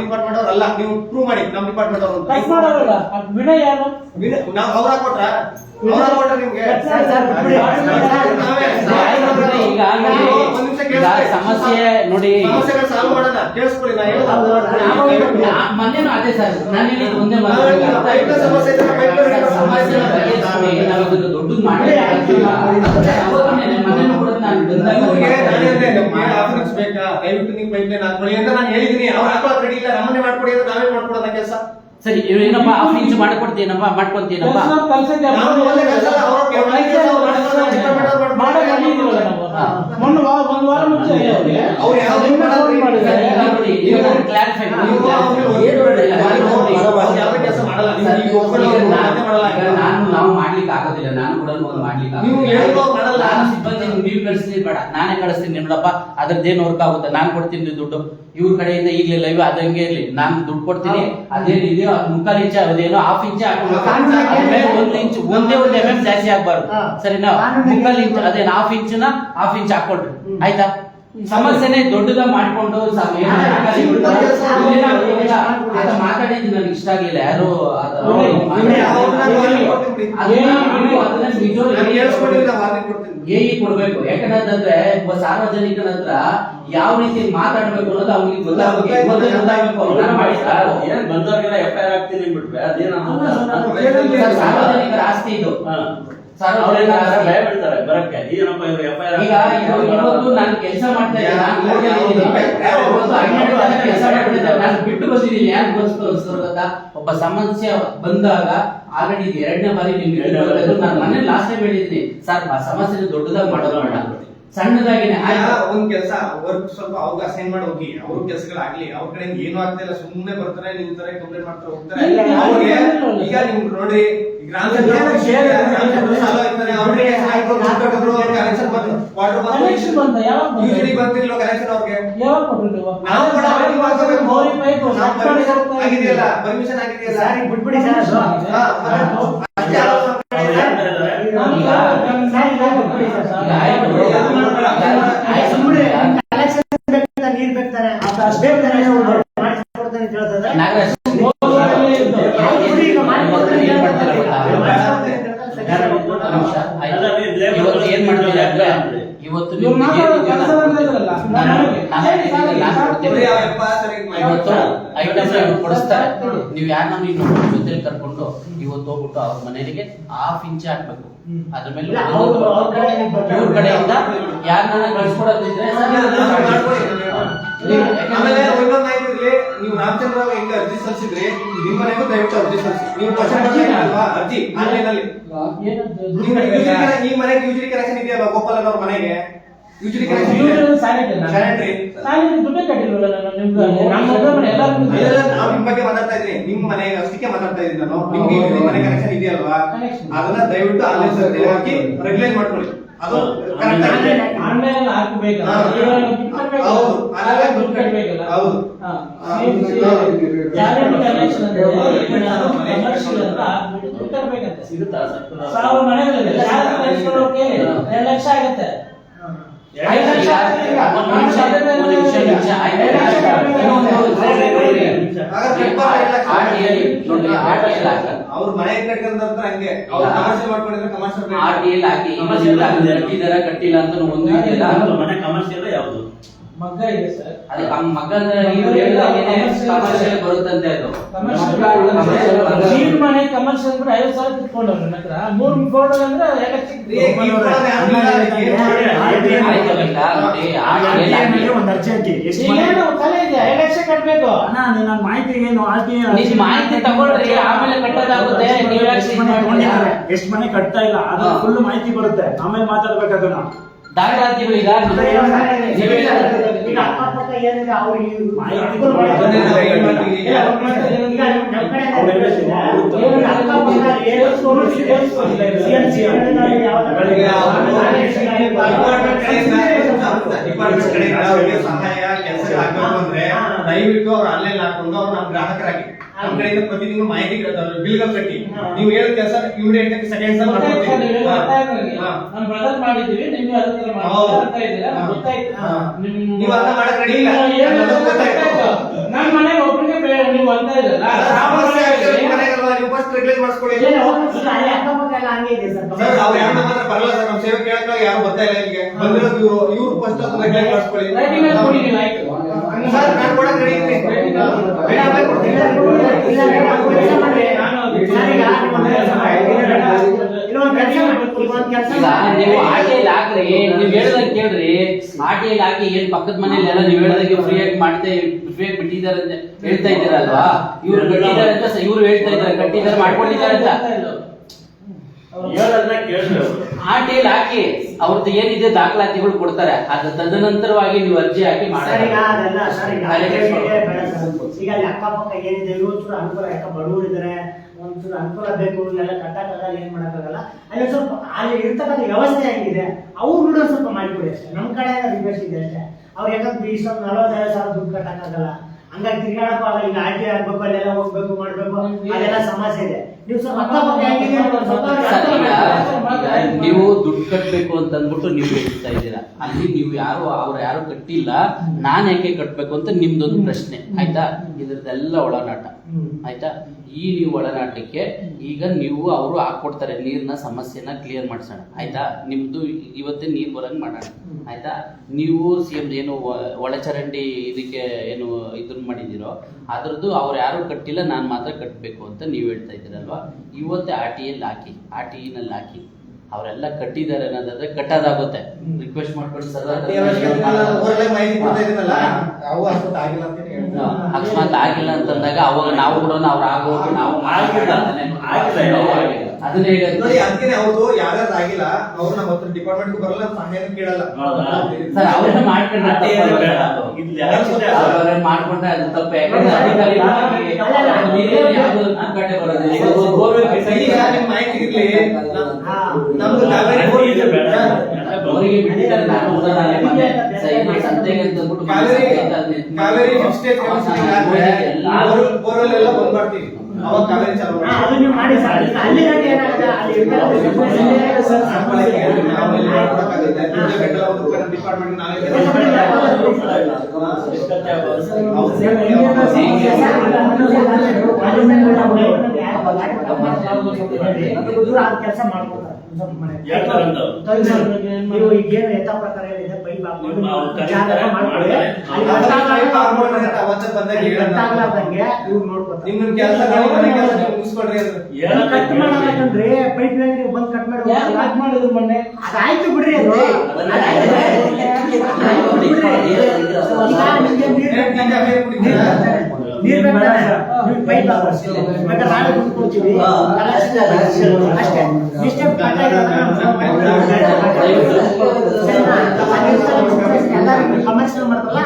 ಡಿಪಾರ್ಟ್ಮೆಂಟ್ ಅವರಲ್ಲ. ನೀವು ಪ್ರೂವ್ ಮಾಡಿ. ನಮ್ ಡಿಪಾರ್ಟ್ಮೆಂಟ್ ಅವರು ವಿನಯ್ ಯಾರು? ನಾವು ಅವ್ರ ಕೊಟ್ರ ಅವ್ರ ಕೊಟ್ರ ನಿಮ್ಗೆ? ಸಮಸ್ಯೆ ನೋಡಿ ಮೊನ್ನೆನೂ ಅದೇ ಸರ್ ನಾನು ಹೇಳಿದ್ದು ಒಂದೇ ಸಮಸ್ಯೆ. ಮೊನ್ನೆ- ಮೊನ್ನೆನೂ ಕೂಡ ನಾನು ದಯವಿಟ್ಟು ನೀವು ಪೈಪ್ ಲೈನ್ ಹಾಕೊಳ್ಳಿ ಅಂತ ನಾನು ಹೇಳಿದೀನಿ ಅವ್ರು ರೆಡಿ ಇಲ್ಲ ನಮ್ಮನ್ನೇ ಮಾಡ್ಕೊಡಿ ಅಂತ ನಾವೇ ಮಾಡ್ಕೊಡೋದ ಕೆಲಸ ಸರಿ ಏನಪ್ಪ ಆಫ್ ಇಂಚ್ ಮಾಡ್ಕೊಡ್ತೀನಪ್ಪ ಮಾಡ್ಕೊಂತೀನಪ್ಪ ಮೊನ್ನೆ ಒಂದು ಒಂದ್ ವಾರ ಮುಂಚೆ ಅವ್ರಿಗೆ ಅವ್ರು ಯಾವ್ದು ಮಾಡಿದ್ದಾರೆ. ಕೆಲಸ ಮಾಡಲ್ಲ? ನೀವು ಮಾಡಲ್ಲ ನಾನು ನಾವು ಮಾಡ್ಲಿಕ್ಕೆ ಆಗೋದಿಲ್ಲ. ನಾನು ಕೂಡ ಒಂದು ಮಾಡ್ಲಿಕ್ಕೆ ನೀವು. ಮಾಡಲ್ಲ. ನಾನು ಸಿಬ್ಬಂದಿ ನೀವು ಕಳಿಸ್ತೀನಿ ಬೇಡ. ನಾನೇ ಕಳಿಸ್ತೀನಿ ನೋಡಪ್ಪ ಅದ್ರದ್ದೇನು ವರ್ಕ್ ಆಗುತ್ತೆ? ನಾನು ಕೊಡ್ತೀನಿ ದುಡ್ಡು. ಇವ್ರ ಕಡೆಯಿಂದ ಈಗಲೇ ಲೈವ್ ಅದಂಗೆ ಇರ್ಲಿ. ನಾನು ದುಡ್ಡು ಕೊಡ್ತೀನಿ. ಅದೇನು ಇದೆಯೋ ಅದು ಮುಕ್ಕಾಲು ಇಂಚ್ ಅದೇನೋ ಹಾಫ್ ಇಂಚ್ ಒಂದು ಇಂಚ್ ಒಂದೇ ಒಂದು ಎಂ ಎಂ ಜಾಸ್ತಿ ಆಗ್ಬಾರ್ದು. ಸರಿನಾ? ಮುಕ್ಕಾಲು ಇಂಚ್ ಅದೇನು ಹಾಫ್ ಇಂಚ್ನ ಹಾಫ್ ಇಂಚ್ ಹಾಕೊಳ್ರಿ ಆಯ್ತಾ ಸಮಸ್ಯೆನೆ ದೊಡ್ಡದ ಮಾಡ್ಕೊಂಡು ಮಾತಾಡಿದ್ದು ನನಗೆ ಇಷ್ಟ ಆಗಿಲ್ಲ ಯಾರು ಹೇಗೆ ಕೊಡ್ಬೇಕು ಯಾಕಂತಂದ್ರೆ ಒಬ್ಬ ಸಾರ್ವಜನಿಕನ ಹತ್ರ ಯಾವ ರೀತಿ ಮಾತಾಡ್ಬೇಕು ಅನ್ನೋದು ಅವ್ನಿಗೆ ಗೊತ್ತಾಗಬೇಕು ಸಾರ್ವಜನಿಕರ ಆಸ್ತಿ ಇದು. ಭಯ ಬೀಳ್ತಾರೆ ಬರಕ್ಕೆ ಏನಪ್ಪ ಇವ್ರು ಎಫ್ ಐ ಆರ್ ಈಗ ಇವತ್ತು ನಾನು ಕೆಲಸ ಮಾಡ್ತಾ ಇದ್ದೀನಿ. ನಾನು ಕೆಲಸ ಮಾಡ್ತಾ ಇದ್ದಾರೆ. ನಾನು ಬಿಟ್ಟು ಬಂದಿದ್ದೀನಿ. ಯಾಕೆ ಸರ್ ಗೊತ್ತಾ? ಒಬ್ಬ ಸಮಸ್ಯೆ ಬಂದಾಗ ಆಲ್ರೆಡಿ ಇದು ಎರಡನೇ ಬಾರಿ ನಿಮ್ಗೆ ಹೇಳಿದ್ರು ನಾನು ಮನೆ ಲಾಸ್ಟ್ ಟೈಮ್ ಹೇಳಿದ್ದೀನಿ. ಸರ್ ಆ ಸಮಸ್ಯೆ ದೊಡ್ಡದಾಗಿ ಮಾಡೋದು ಬೇಡ. ಸಣ್ಣದಾಗಿನೇ ಒಂದ್ ಕೆಲಸ. ವರ್ಕ್ ಸ್ವಲ್ಪ ಅವಾಗ ಅಸೈನ್ ಮಾಡಿ ಹೋಗಿ. ಅವ್ರ ಕೆಲಸಗಳಾಗ್ಲಿ. ಅವ್ರ ಕಡೆ ಏನು ಆಗ್ತಾ ಇಲ್ಲ. ಸುಮ್ಮನೆ ಬರ್ತಾರೆ ನಿಲ್ತಾರೆ ಕಂಪ್ಲೇಂಟ್ ಮಾಡ್ತಾರೆ ಹೋಗ್ತಾರೆ. ಅವ್ರಿಗೆ. ಈಗ ನಿಮ್ಗೆ ನೋಡ್ರಿ ಕನೆಕ್ಷನ್ ಬಂತ ಯಾವಾಗ ಬರ್ತಿರ್ಲಿಲ್ಲ ಕನೆಕ್ಷನ್ ಅವ್ರಿಗೆ. ಯಾವಾಗ ಕೊಟ್ರು ನೀವು? ಕೂಡ. ಮೋರಿ ಪೈಪ್ ಆಗಿದೆಯಲ್ಲ. ಪರ್ಮಿಷನ್ ಆಗಿದೆಯಲ್ಲ. ಬಿಟ್ಬಿಡಿ ಸರ್ ಅದು. ಹಾ, ಮತ್ತೆ ಅಷ್ಟೇ ಆಲೋಚನೆ ಮಾಡಿ. ನಾನು ಈಗ- ಸರ್, ಈಗ ಬಿಟ್ಬಿಡಿ ಸರ್, ಸರ್. ಈಗ ಆಯ್ತು. ಆಯ್ತು, ಸುಮ್ನೆ ಕಲೆಕ್ಷನ್ ಬೇಕಂತ ನೀರ್ ಬೇಕಾರೆ ಅದು ಅಷ್ಟೇ ಬೇರೆ ಮಾಡಿಸ್ಕೊಡ್ತಾನೆ ಅಂತ ಹೇಳ್ತದೆ ನಾಗರಾಜ್ ಹೋಗೋದ್ರಲ್ಲಿ ಇದ್ದು. ಆಯ್ತು, ಬಿಡಿ, ಈಗ ಮಾಡ್ಕೊಡ್ತಾನೆ ಅಂತ ಏನ್ ಮಾಡ್ತಾರೆ ಗೊತ್ತಾ? ಹೇಳ್ತಾರೆ. ನಿಮಿಷ, ಆಯ್ತು. ಅಲ್ಲ, ನೀವು labor ಇವತ್ತು ಏನ್ ಮಾಡ್ತೀರಿ ಅಂದ್ರೆ ಅಂದ್ರೆ ಇವತ್ತು ಇವ್ರು ನಿಮ್ಗೆ ಮಾತಾಡೋ ಏನಿದೆಯಲ್ಲ, ಕೆಲಸವನ್ನ ಇದ್ರಲ್ಲ, ನಾನು- ನಾನು- ನಾನು ಹೇಳಿದ್ದೀನಿ, ನಾನು ಕೊಡ್ತೀನಿ. ಬರೀ ಅವಪ್ಪ ಸರಿ ಮಾಡಿ. ಇವತ್ತು ಐಟಮ್ ಇವ್ರು ಕೊಡಿಸ್ತಾರೆ. ನೀವು ಯಾರನ್ನ ನೀವು ಜೊತೆಲಿ ಕರ್ಕೊಂಡು ಇವತ್ತು ಹೋಗ್ಬಿಟ್ಟು ಅವ್ರ ಮನೆಗೆ ಹಾಫ್ ಇಂಚ್ ಹಾಕ್ಬೇಕು. ಅದ್ರ ಮೇಲೆ ಇವ್ರ ಕಡೆಯಿಂದ ಯಾರನ್ನ ಕಳ್ಸ್ಕೊಡೋದಿದ್ರೆ ಆಮೇಲೆ ಇನ್ನೊಂದು ಇರ್ಲಿ ನೀವು ರಾಮಚಂದ್ರ ಹೆಂಗ ಅರ್ಜಿ ಸಲ್ಲಿಸಿದ್ರಿ ನಿಮ್ಮ ಮನೆಗೂ ದಯವಿಟ್ಟು ಅರ್ಜಿ ಸಲ್ಲಿಸಿ. ನೀವು ಮಾಡ್ತಾ ಅಲ್ವಾ? ಅರ್ಜಿ ಆನ್ಲೈನ್ ಅಲ್ಲಿ? ನಿಮ್ಮ ಈ ಮನೆಗೆ ಯೂಜರಿ ಕನೆಕ್ಷನ್ ಇದೆಯಲ್ಲ ಗೋಪಾಲನ್ ಅವ್ರ ಮನೆಗೆ. ಯೂಜರಿ ಕನೆಕ್ಷನ್ ಇದೆ ದುಡ್ಡೇ ಕಟ್ಟಿಲ್ವಲ್ಲ ನಾನು ನಿಮ್ಗೆ? ನಮ್ಮ ಮದುವೆ ಎಲ್ಲರಿಗೂ ಇದೆ. ಅದೆಲ್ಲ ನಾವು ನಿಮ್ ಬಗ್ಗೆ ಮಾತಾಡ್ತಾ ಇದ್ದೀನಿ ನಿಮ್ಮ ಮನೆ ಅಷ್ಟಕ್ಕೆ ಮಾತಾಡ್ತಾ ಇದ್ದೀನಿ ನಾನು. ನಿಮ್ಗೆ ಯೂಜರಿ ಮನೆ ಕನೆಕ್ಷನ್ ಇದೆಯಲ್ವಾ? Connection. ಅದನ್ನ ದಯವಿಟ್ಟು ಆನ್ಲೈನ್ ಸರ್ವೆ ಹಾಕಿ ರೆಗ್ಯುಲೇಟ್ ಮಾಡ್ಕೊಳ್ಳಿ. ಅದು ಕರೆಕ್ಟ್ ಆಗಿ ಆನ್ಲೈನ್ ಅಲ್ಲಿ ಹಾಕ್ಬೇಕಲ್ಲ. ದುಡ್ಡು ಕಟ್ಬೇಕಲ್ಲ. ಹೌದು. ಆನ್ಲೈನ್ ದುಡ್ಡು ಅಂದ್ರೆ ಅಂತ ದುಡ್ಡು. ಸಿಗುತ್ತಾ? ಸಾವಿರ ಮನೆಗಳಲ್ಲಿ ಲಕ್ಷ ಆಗುತ್ತೆ. ಅವ್ರ ಮನೆ ಕಟ್ಕೊಂಡ್ರಂತ ಹಂಗೆ. ಅವ್ರು ಕಮರ್ಷಿಯಲ್ ಮಾಡ್ಕೊಂಡಿದ್ರೆ ಕಮರ್ಷಿಯಲ್ RTL ಹಾಕಿ ಇಲ್ಲ ಕಟ್ಟಿದಾರ ಕಟ್ಟಿಲ್ಲ ಅಂತ ಒಂದು ಮನೆ ಕಮರ್ಷಿಯಲ್ ಯಾವ್ದು? ಮಗ್ಗ ಇದೆ ಸರ್ ಅದು ಮಗ್ಗದ ಇವ್ರು ಹೇಳಿದಾಗೇನೆ ಕಮರ್ಷಿಯಲ್ ಬರುತ್ತಂತೆ ಅದು ಜೀನ್ ಮನೆ ಕಮರ್ಷಿಯಲ್ ಅಂದ್ರೆ ಐವತ್ತು ಸಾವಿರ ಕಿತ್ಕೊಂಡವ್ರು ನನ್ನ ಹತ್ರ ಮೂರು ಕೋಡ್ ಅಂದ್ರೆ ನೋಡಿ. ಒಂದು ಅರ್ಜಿ ಹಾಕಿ ಎಷ್ಟು ಮನೆ ತಲೆ ಇದೆ ಲಕ್ಷ ಕಟ್ಬೇಕು ಅಣ್ಣ ನನ್ನ ಮಾಹಿತಿ ಏನು ನಿಮ್ ಮಾಹಿತಿ ತಗೊಳ್ರಿ ಆಮೇಲೆ ಕಟ್ಟೋದಾಗುತ್ತೆ ನೀವ್ ಯಾಕೆ ಎಷ್ಟು ಇದು ಮನೆ ಮಾಡ್ತೀರಾ? ತಗೊಂಡಿದ್ದಾರೆ ಎಷ್ಟು ಮನೆ ಕಟ್ತಾ ಇಲ್ಲ ಅದ್ರ ಹಾ. ಫುಲ್ ಮಾಹಿತಿ ಬರುತ್ತೆ ಆಮೇಲೆ ಮಾತಾಡ್ಬೇಕು ಅದನ್ನ ದಾಖಲಾತಿಗಳು ಈಗ ನೀವು- ನೀವು ಹೇಳಿದ್ರೆ- ಈಗ ಅಕ್ಕಪಕ್ಕ ಏನಿದೆ ಅವ್ರಿಗೆ ಮಾಹಿತಿ ಅದನ್ನೇ ನಾವು ಏನ್ ಮಾಡ್ತೀವಿ ಈಗ? ಈಗ ನಮ್ಮ ಕಡೆ ಏನಿದೆ? ಅಕ್ಕಪಕ್ಕ ಏನು ತೋರಿಸಿ, CNC ಹೇಳಿದ್ರೆ ಯಾವ್ದು ಈಗ ಡಿಪಾರ್ಟ್ಮೆಂಟ್ ಡಿಪಾರ್ಟ್ಮೆಂಟ್ ಕಡೆಯಿಂದ ಡಿಪಾರ್ಟ್ಮೆಂಟ್ ಕಡೆಯಿಂದ ಸಹಾಯ ಕೆಲಸ ಹಾಕಬೇಕು ಅಂದ್ರೆ ದಯವಿಟ್ಟು ಅವ್ರು ಆನ್ಲೈನ್ ಹಾಕೊಂಡು ಅವ್ರು ನಮ್ಮ ಗ್ರಾಹಕರಾಗಿ ನಮ್ಮ ಕಡೆಯಿಂದ ಪ್ರತಿ ತಿಂಗಳು ಮಾಹಿತಿ ಬಿಲ್ ಕಟ್ಟಿ ನೀವು ಹೇಳಿದ ಕೆಲಸ ಇಮಿಡಿಯೇಟ್ ಸೆಕೆಂಡ್ ಸಲ ಬ್ರದರ್ ಮಾಡಿದ್ದೀವಿ ನಿಮ್ಗೆ ಅದೇ ತರ ಮಾಡಿ ಅಂತ ಇದ್ದೀರಾ. ಗೊತ್ತಾಯ್ತು. ನೀವು ಮಾಡಕ್ ಇಲ್ಲ. ಮನೆಗೆ ಒಬ್ಬರಿಗೆ ನೀವು ಅಂತ ಇದ್ದಲ್ಲ. ನೀವು ಫಸ್ಟ್ ರೆಗ್ಯುಲೇಟ್ ಮಾಡಿಸ್ಕೊಳ್ಳಿ ಅಲ್ಲಿ ಅಕ್ಕಪಕ್ಕ ಎಲ್ಲ ಹಂಗೆ ಇದೆ ಸರ್ ಸರ್ ಅವ್ರು ಯಾರು ನಮ್ಮ ಹತ್ರ ಬರಲ್ಲ ಸರ್ ನಮ್ಮ ಸೇವೆ ಕೇಳಕ ಯಾರು ಬರ್ತಾ ಇಲ್ಲ ಇಲ್ಲಿಗೆ ಬಂದಿರೋದು ಇವರು ಇವ್ರು ಫಸ್ಟ್ ಅದನ್ನ ರೆಗ್ಯುಲೇಟ್ ಮಾಡಿಸ್ಕೊಳ್ಳಿ ರೈಟಿಂಗ್ ಅಲ್ಲಿ ಕೊಡಿ ನೀವು ಆಯ್ತು ಸರ್ ನಾನು ಕೂಡ ರೆಡಿ ಇದ್ದೀನಿ ಬೇಡ ಕೊಡ್ತೀನಿ. ಇಲ್ಲ, ಮಾಡಿ. ನೀವು ಆಟಿಯಲ್ಲಿ ಹಾಕ್ರಿ ನೀವ್ ಹೇಳ್ದಂಗ್ ಕೇಳ್ರಿ. ಆಟಿಯಲ್ಲಿ ಹಾಕಿ ಏನ್ ಪಕ್ಕದ ಮನೇಲಿ ಎಲ್ಲ ನೀವ್ ಹೇಳ್ದಂಗೆ ಫ್ರೀ ಆಗಿ ಮಾಡ್ತೆ ಫ್ರೀ ಆಗಿ ಬಿಟ್ಟಿದ್ದಾರೆ ಅಂತ ಹೇಳ್ತಾ ಇದ್ದೀರಲ್ವಾ? ಇವ್ರು ಕಟ್ಟಿದ್ದಾರೆ ಅಂತ ಸ- ಇವ್ರು ಹೇಳ್ತಾ ಇದ್ದಾರೆ ಕಟ್ಟಿದ್ದಾರೆ ಮಾಡ್ಕೊಂಡಿದ್ದಾರೆ ಅಂತ. ಆಟಿಯಲ್ಲಿ ಹಾಕಿ ಅವ್ರದ್ದು ಏನಿದೆ ದಾಖಲಾತಿಗಳು ಕೊಡ್ತಾರೆ. ಅದ ತದನಂತರವಾಗಿ ನೀವು ಅರ್ಜಿ ಹಾಕಿ ಮಾಡಿ ಅದೆಲ್ಲ ಈಗ ಅಕ್ಕಪಕ್ಕ ಏನಿದೆ ಅನುಕೂಲ ಯಾಕೆ ಬಡವರು ಇದಾರೆ ಒಂಚೂರು ಅನುಕೂಲ ಬೇಕು ಎಲ್ಲ ಕಟ್ಟಕ್ಕಾಗಲ್ಲ ಏನ್ ಮಾಡಕ್ಕಾಗಲ್ಲ. ಅಲ್ಲಿ ಸ್ವಲ್ಪ ಅಲ್ಲಿ ಇರ್ತಕ್ಕಂಥ ವ್ಯವಸ್ಥೆ ಆಗಿದೆ. ಅವ್ರು ಕೂಡ ಸ್ವಲ್ಪ ಮಾಡಿಕೊಡಿ ಅಷ್ಟೇ. ನಮ್ಮ ಕಡೆ ರಿಕ್ವೆಸ್ಟ್ ಇದೆ ಅಷ್ಟೇ. ಅವ್ರು ಯಾಕಂದ್ರೆ ಇಷ್ಟೊಂದು ನಲವತ್ತೈದು ಸಾವಿರ ದುಡ್ಡು ಕಟ್ಟಕ್ಕಾಗಲ್ಲ ಹಂಗಾಗಿ ತಿರ್ಗಾಡಪ್ಪ ಆಗಲ್ಲ. ಈಗ ಆರ್ ಟಿ ಆಗ್ಬೇಕು ಅಲ್ಲೆಲ್ಲ ಹೋಗ್ಬೇಕು ಮಾಡ್ಬೇಕು ಅದೆಲ್ಲ ಸಮಸ್ಯೆ ಇದೆ. ನೀವು ನೀವು ದುಡ್ಡು ಕಟ್ಟಬೇಕು ಅಂತ ಅಂದ್ಬಿಟ್ಟು ನೀವು ಹೇಳ್ತಾ ಇದ್ದೀರಾ. ಅಲ್ಲಿ ನೀವು ಯಾರು ಅವ್ರು ಯಾರು ಕಟ್ಟಿಲ್ಲ. ನಾನ್ ಯಾಕೆ ಕಟ್ಟಬೇಕು ಅಂತ ನಿಮ್ದೊಂದು ಪ್ರಶ್ನೆ. ಆಯ್ತಾ? ಇದ್ರದ್ದೆಲ್ಲ ಒಳನಾಟ. ಆಯ್ತಾ? ಈ ನೀವು ಒಳನಾಟಕ್ಕೆ ಈಗ ನೀವು ಅವರು ಹಾಕೊಡ್ತಾರೆ ನೀರಿನ ಸಮಸ್ಯೆನ ಕ್ಲಿಯರ್ ಮಾಡ್ಸೋಣ. ಆಯ್ತಾ? ನಿಮ್ದು ಇವತ್ತೇ ನೀರ್ ಬರಂಗ್ ಮಾಡೋಣ. ಆಯ್ತಾ? ನೀವು ಸೇಮ್ ಏನು ಒಳಚರಂಡಿ ಇದಕ್ಕೆ ಏನು ಇದನ್ನ ಮಾಡಿದಿರೋ ಅದ್ರದ್ದು ಅವ್ರು ಯಾರು ಕಟ್ಟಿಲ್ಲ ನಾನು ಮಾತ್ರ ಕಟ್ಟಬೇಕು ಅಂತ ನೀವು ಹೇಳ್ತಾ ಇದ್ದೀರಲ್ವಾ? ಇವತ್ತೇ ಆರ್ ಟಿ ಎಲ್ಲಿ ಹಾಕಿ ಆರ್ ಟಿ ನಲ್ಲಿ ಹಾಕಿ ಅವರೆಲ್ಲ ಕಟ್ಟಿದ್ದಾರೆ ಅನ್ನೋದಾದ್ರೆ ಕಟ್ಟೋದಾಗುತ್ತೆ. ರಿಕ್ವೆಸ್ಟ್ ಮಾಡ್ಕೊಂಡು ಸರ್ ಅಕಸ್ಮಾತ್ ಆಗಿಲ್ಲ ಅಂತಂದಾಗ ಅವಾಗ ನಾವು ಕೂಡ ಅವ್ರು ಆಗೋದು ನಾವು ಆಗಿಲ್ಲ. ಅದನ್ನ ನೋಡಿ ಅದಕ್ಕೆ ಅವ್ರದ್ದು ಯಾರ್ಯಾರು ಆಗಿಲ್ಲ ಅವ್ರು ನಮ್ಮ ಹತ್ರ ಡಿಪಾರ್ಟ್ಮೆಂಟ್ ಬರಲ್ಲ ಸಹಾಯನೂ ಕೇಳಲ್ಲ? ಸರ್ ಅವರೇ ಮಾಡ್ಕೊಂಡ್ರೆ ಮಾಡ್ಕೊಂಡ್ರೆ ಅದು ತಪ್ಪು ಯಾಕಂದ್ರೆ ಅಧಿಕಾರಿ ಯಾವ್ದು ಮಾಹಿತಿ ಇರ್ಲಿ ಹಾ. ನಮ್ದು ಅವರಿಗೆ ಬಿಟ್ಟಿದ್ದಾರೆ ನಾನು ಉದಾಹರಣೆ ಅವಾಗ ಕಾವೇರಿ ಚಾಲು ಹಾ, ಅದು ನೀವು ಮಾಡಿ ಸರ್ ಈಗ ಅಲ್ಲಿ ಗಂಟೆ ಏನಾಗುತ್ತೆ ಅಲ್ಲಿ ಇರ್ತಕ್ಕಂಥ ಸಮಸ್ಯೆ ಸರ್ ಸಂಬಳಕ್ಕೆ ಸಮಸ್ಯೆ ನಾವು ಇಲ್ಲಿ ಮಾಡ್ಕೊಡಕ್ಕಾಗುತ್ತೆ. ದುಡ್ಡು ಕಟ್ಟಲ್ಲ, ಒಂದು ರೂಪಾಯಿ ನಮ್ಮ ಡಿಪಾರ್ಟ್ಮೆಂಟ್ ನಾವೇ ಕೆಲಸ ಮಾಡ್ಕೊತಾರೆ ಅವ್ರು. ನೀವು ಯಥ ಪ್ರಕಾರ ಏನಿದೆ ಪೈಪ್ ಹಾಕೊಂಡು ನಿಮ್ಮ ಅವ್ರು ಜಾಗ ಮಾಡ್ಕೊಳ್ಳಿ. ಅಲ್ಲಿ ಗೊತ್ತಾಗ್ಲಾರ್ದಂಗೆ ಇವ್ರು ನೋಡ್ಕೊತಾರೆ ನಿಮ್ ನಿಮ್ ಕೆಲಸ ಮುಗಿಸ್ಕೊಡ್ರಿ ಕಟ್ ಮಾಡಬೇಕಂದ್ರೆ ಪೈಪ್ ಲೈನ್ ಬಂದ್ ಕಟ್ ಮಾಡಿ ಯಾಕೆ ಮಾಡಿದ್ರು ಮೊನ್ನೆ ಅದಾಯ್ತು ಬಿಡ್ರಿ ಅದು ಅದಾಯ್ತು ಬಿಡ್ರಿ. ಈಗ ನಿಮ್ಗೆ ನೀರ್ ಬೇಕಾದ್ರೆ ನೀರ್ ಬೇಕಾದ್ರೆ ನೀರು ಪೈಪ್ ಬೇಕಾದ್ರೆ ನಾಳೆ ಮುಂದೆ ಕೊಡ್ತೀವಿ ಅಷ್ಟೇ ಇಷ್ಟೇ ಎಲ್ಲರಿಗೂ ಕಮರ್ಷಿಯಲ್ ಮಾಡ್ತಾರಲ್ಲ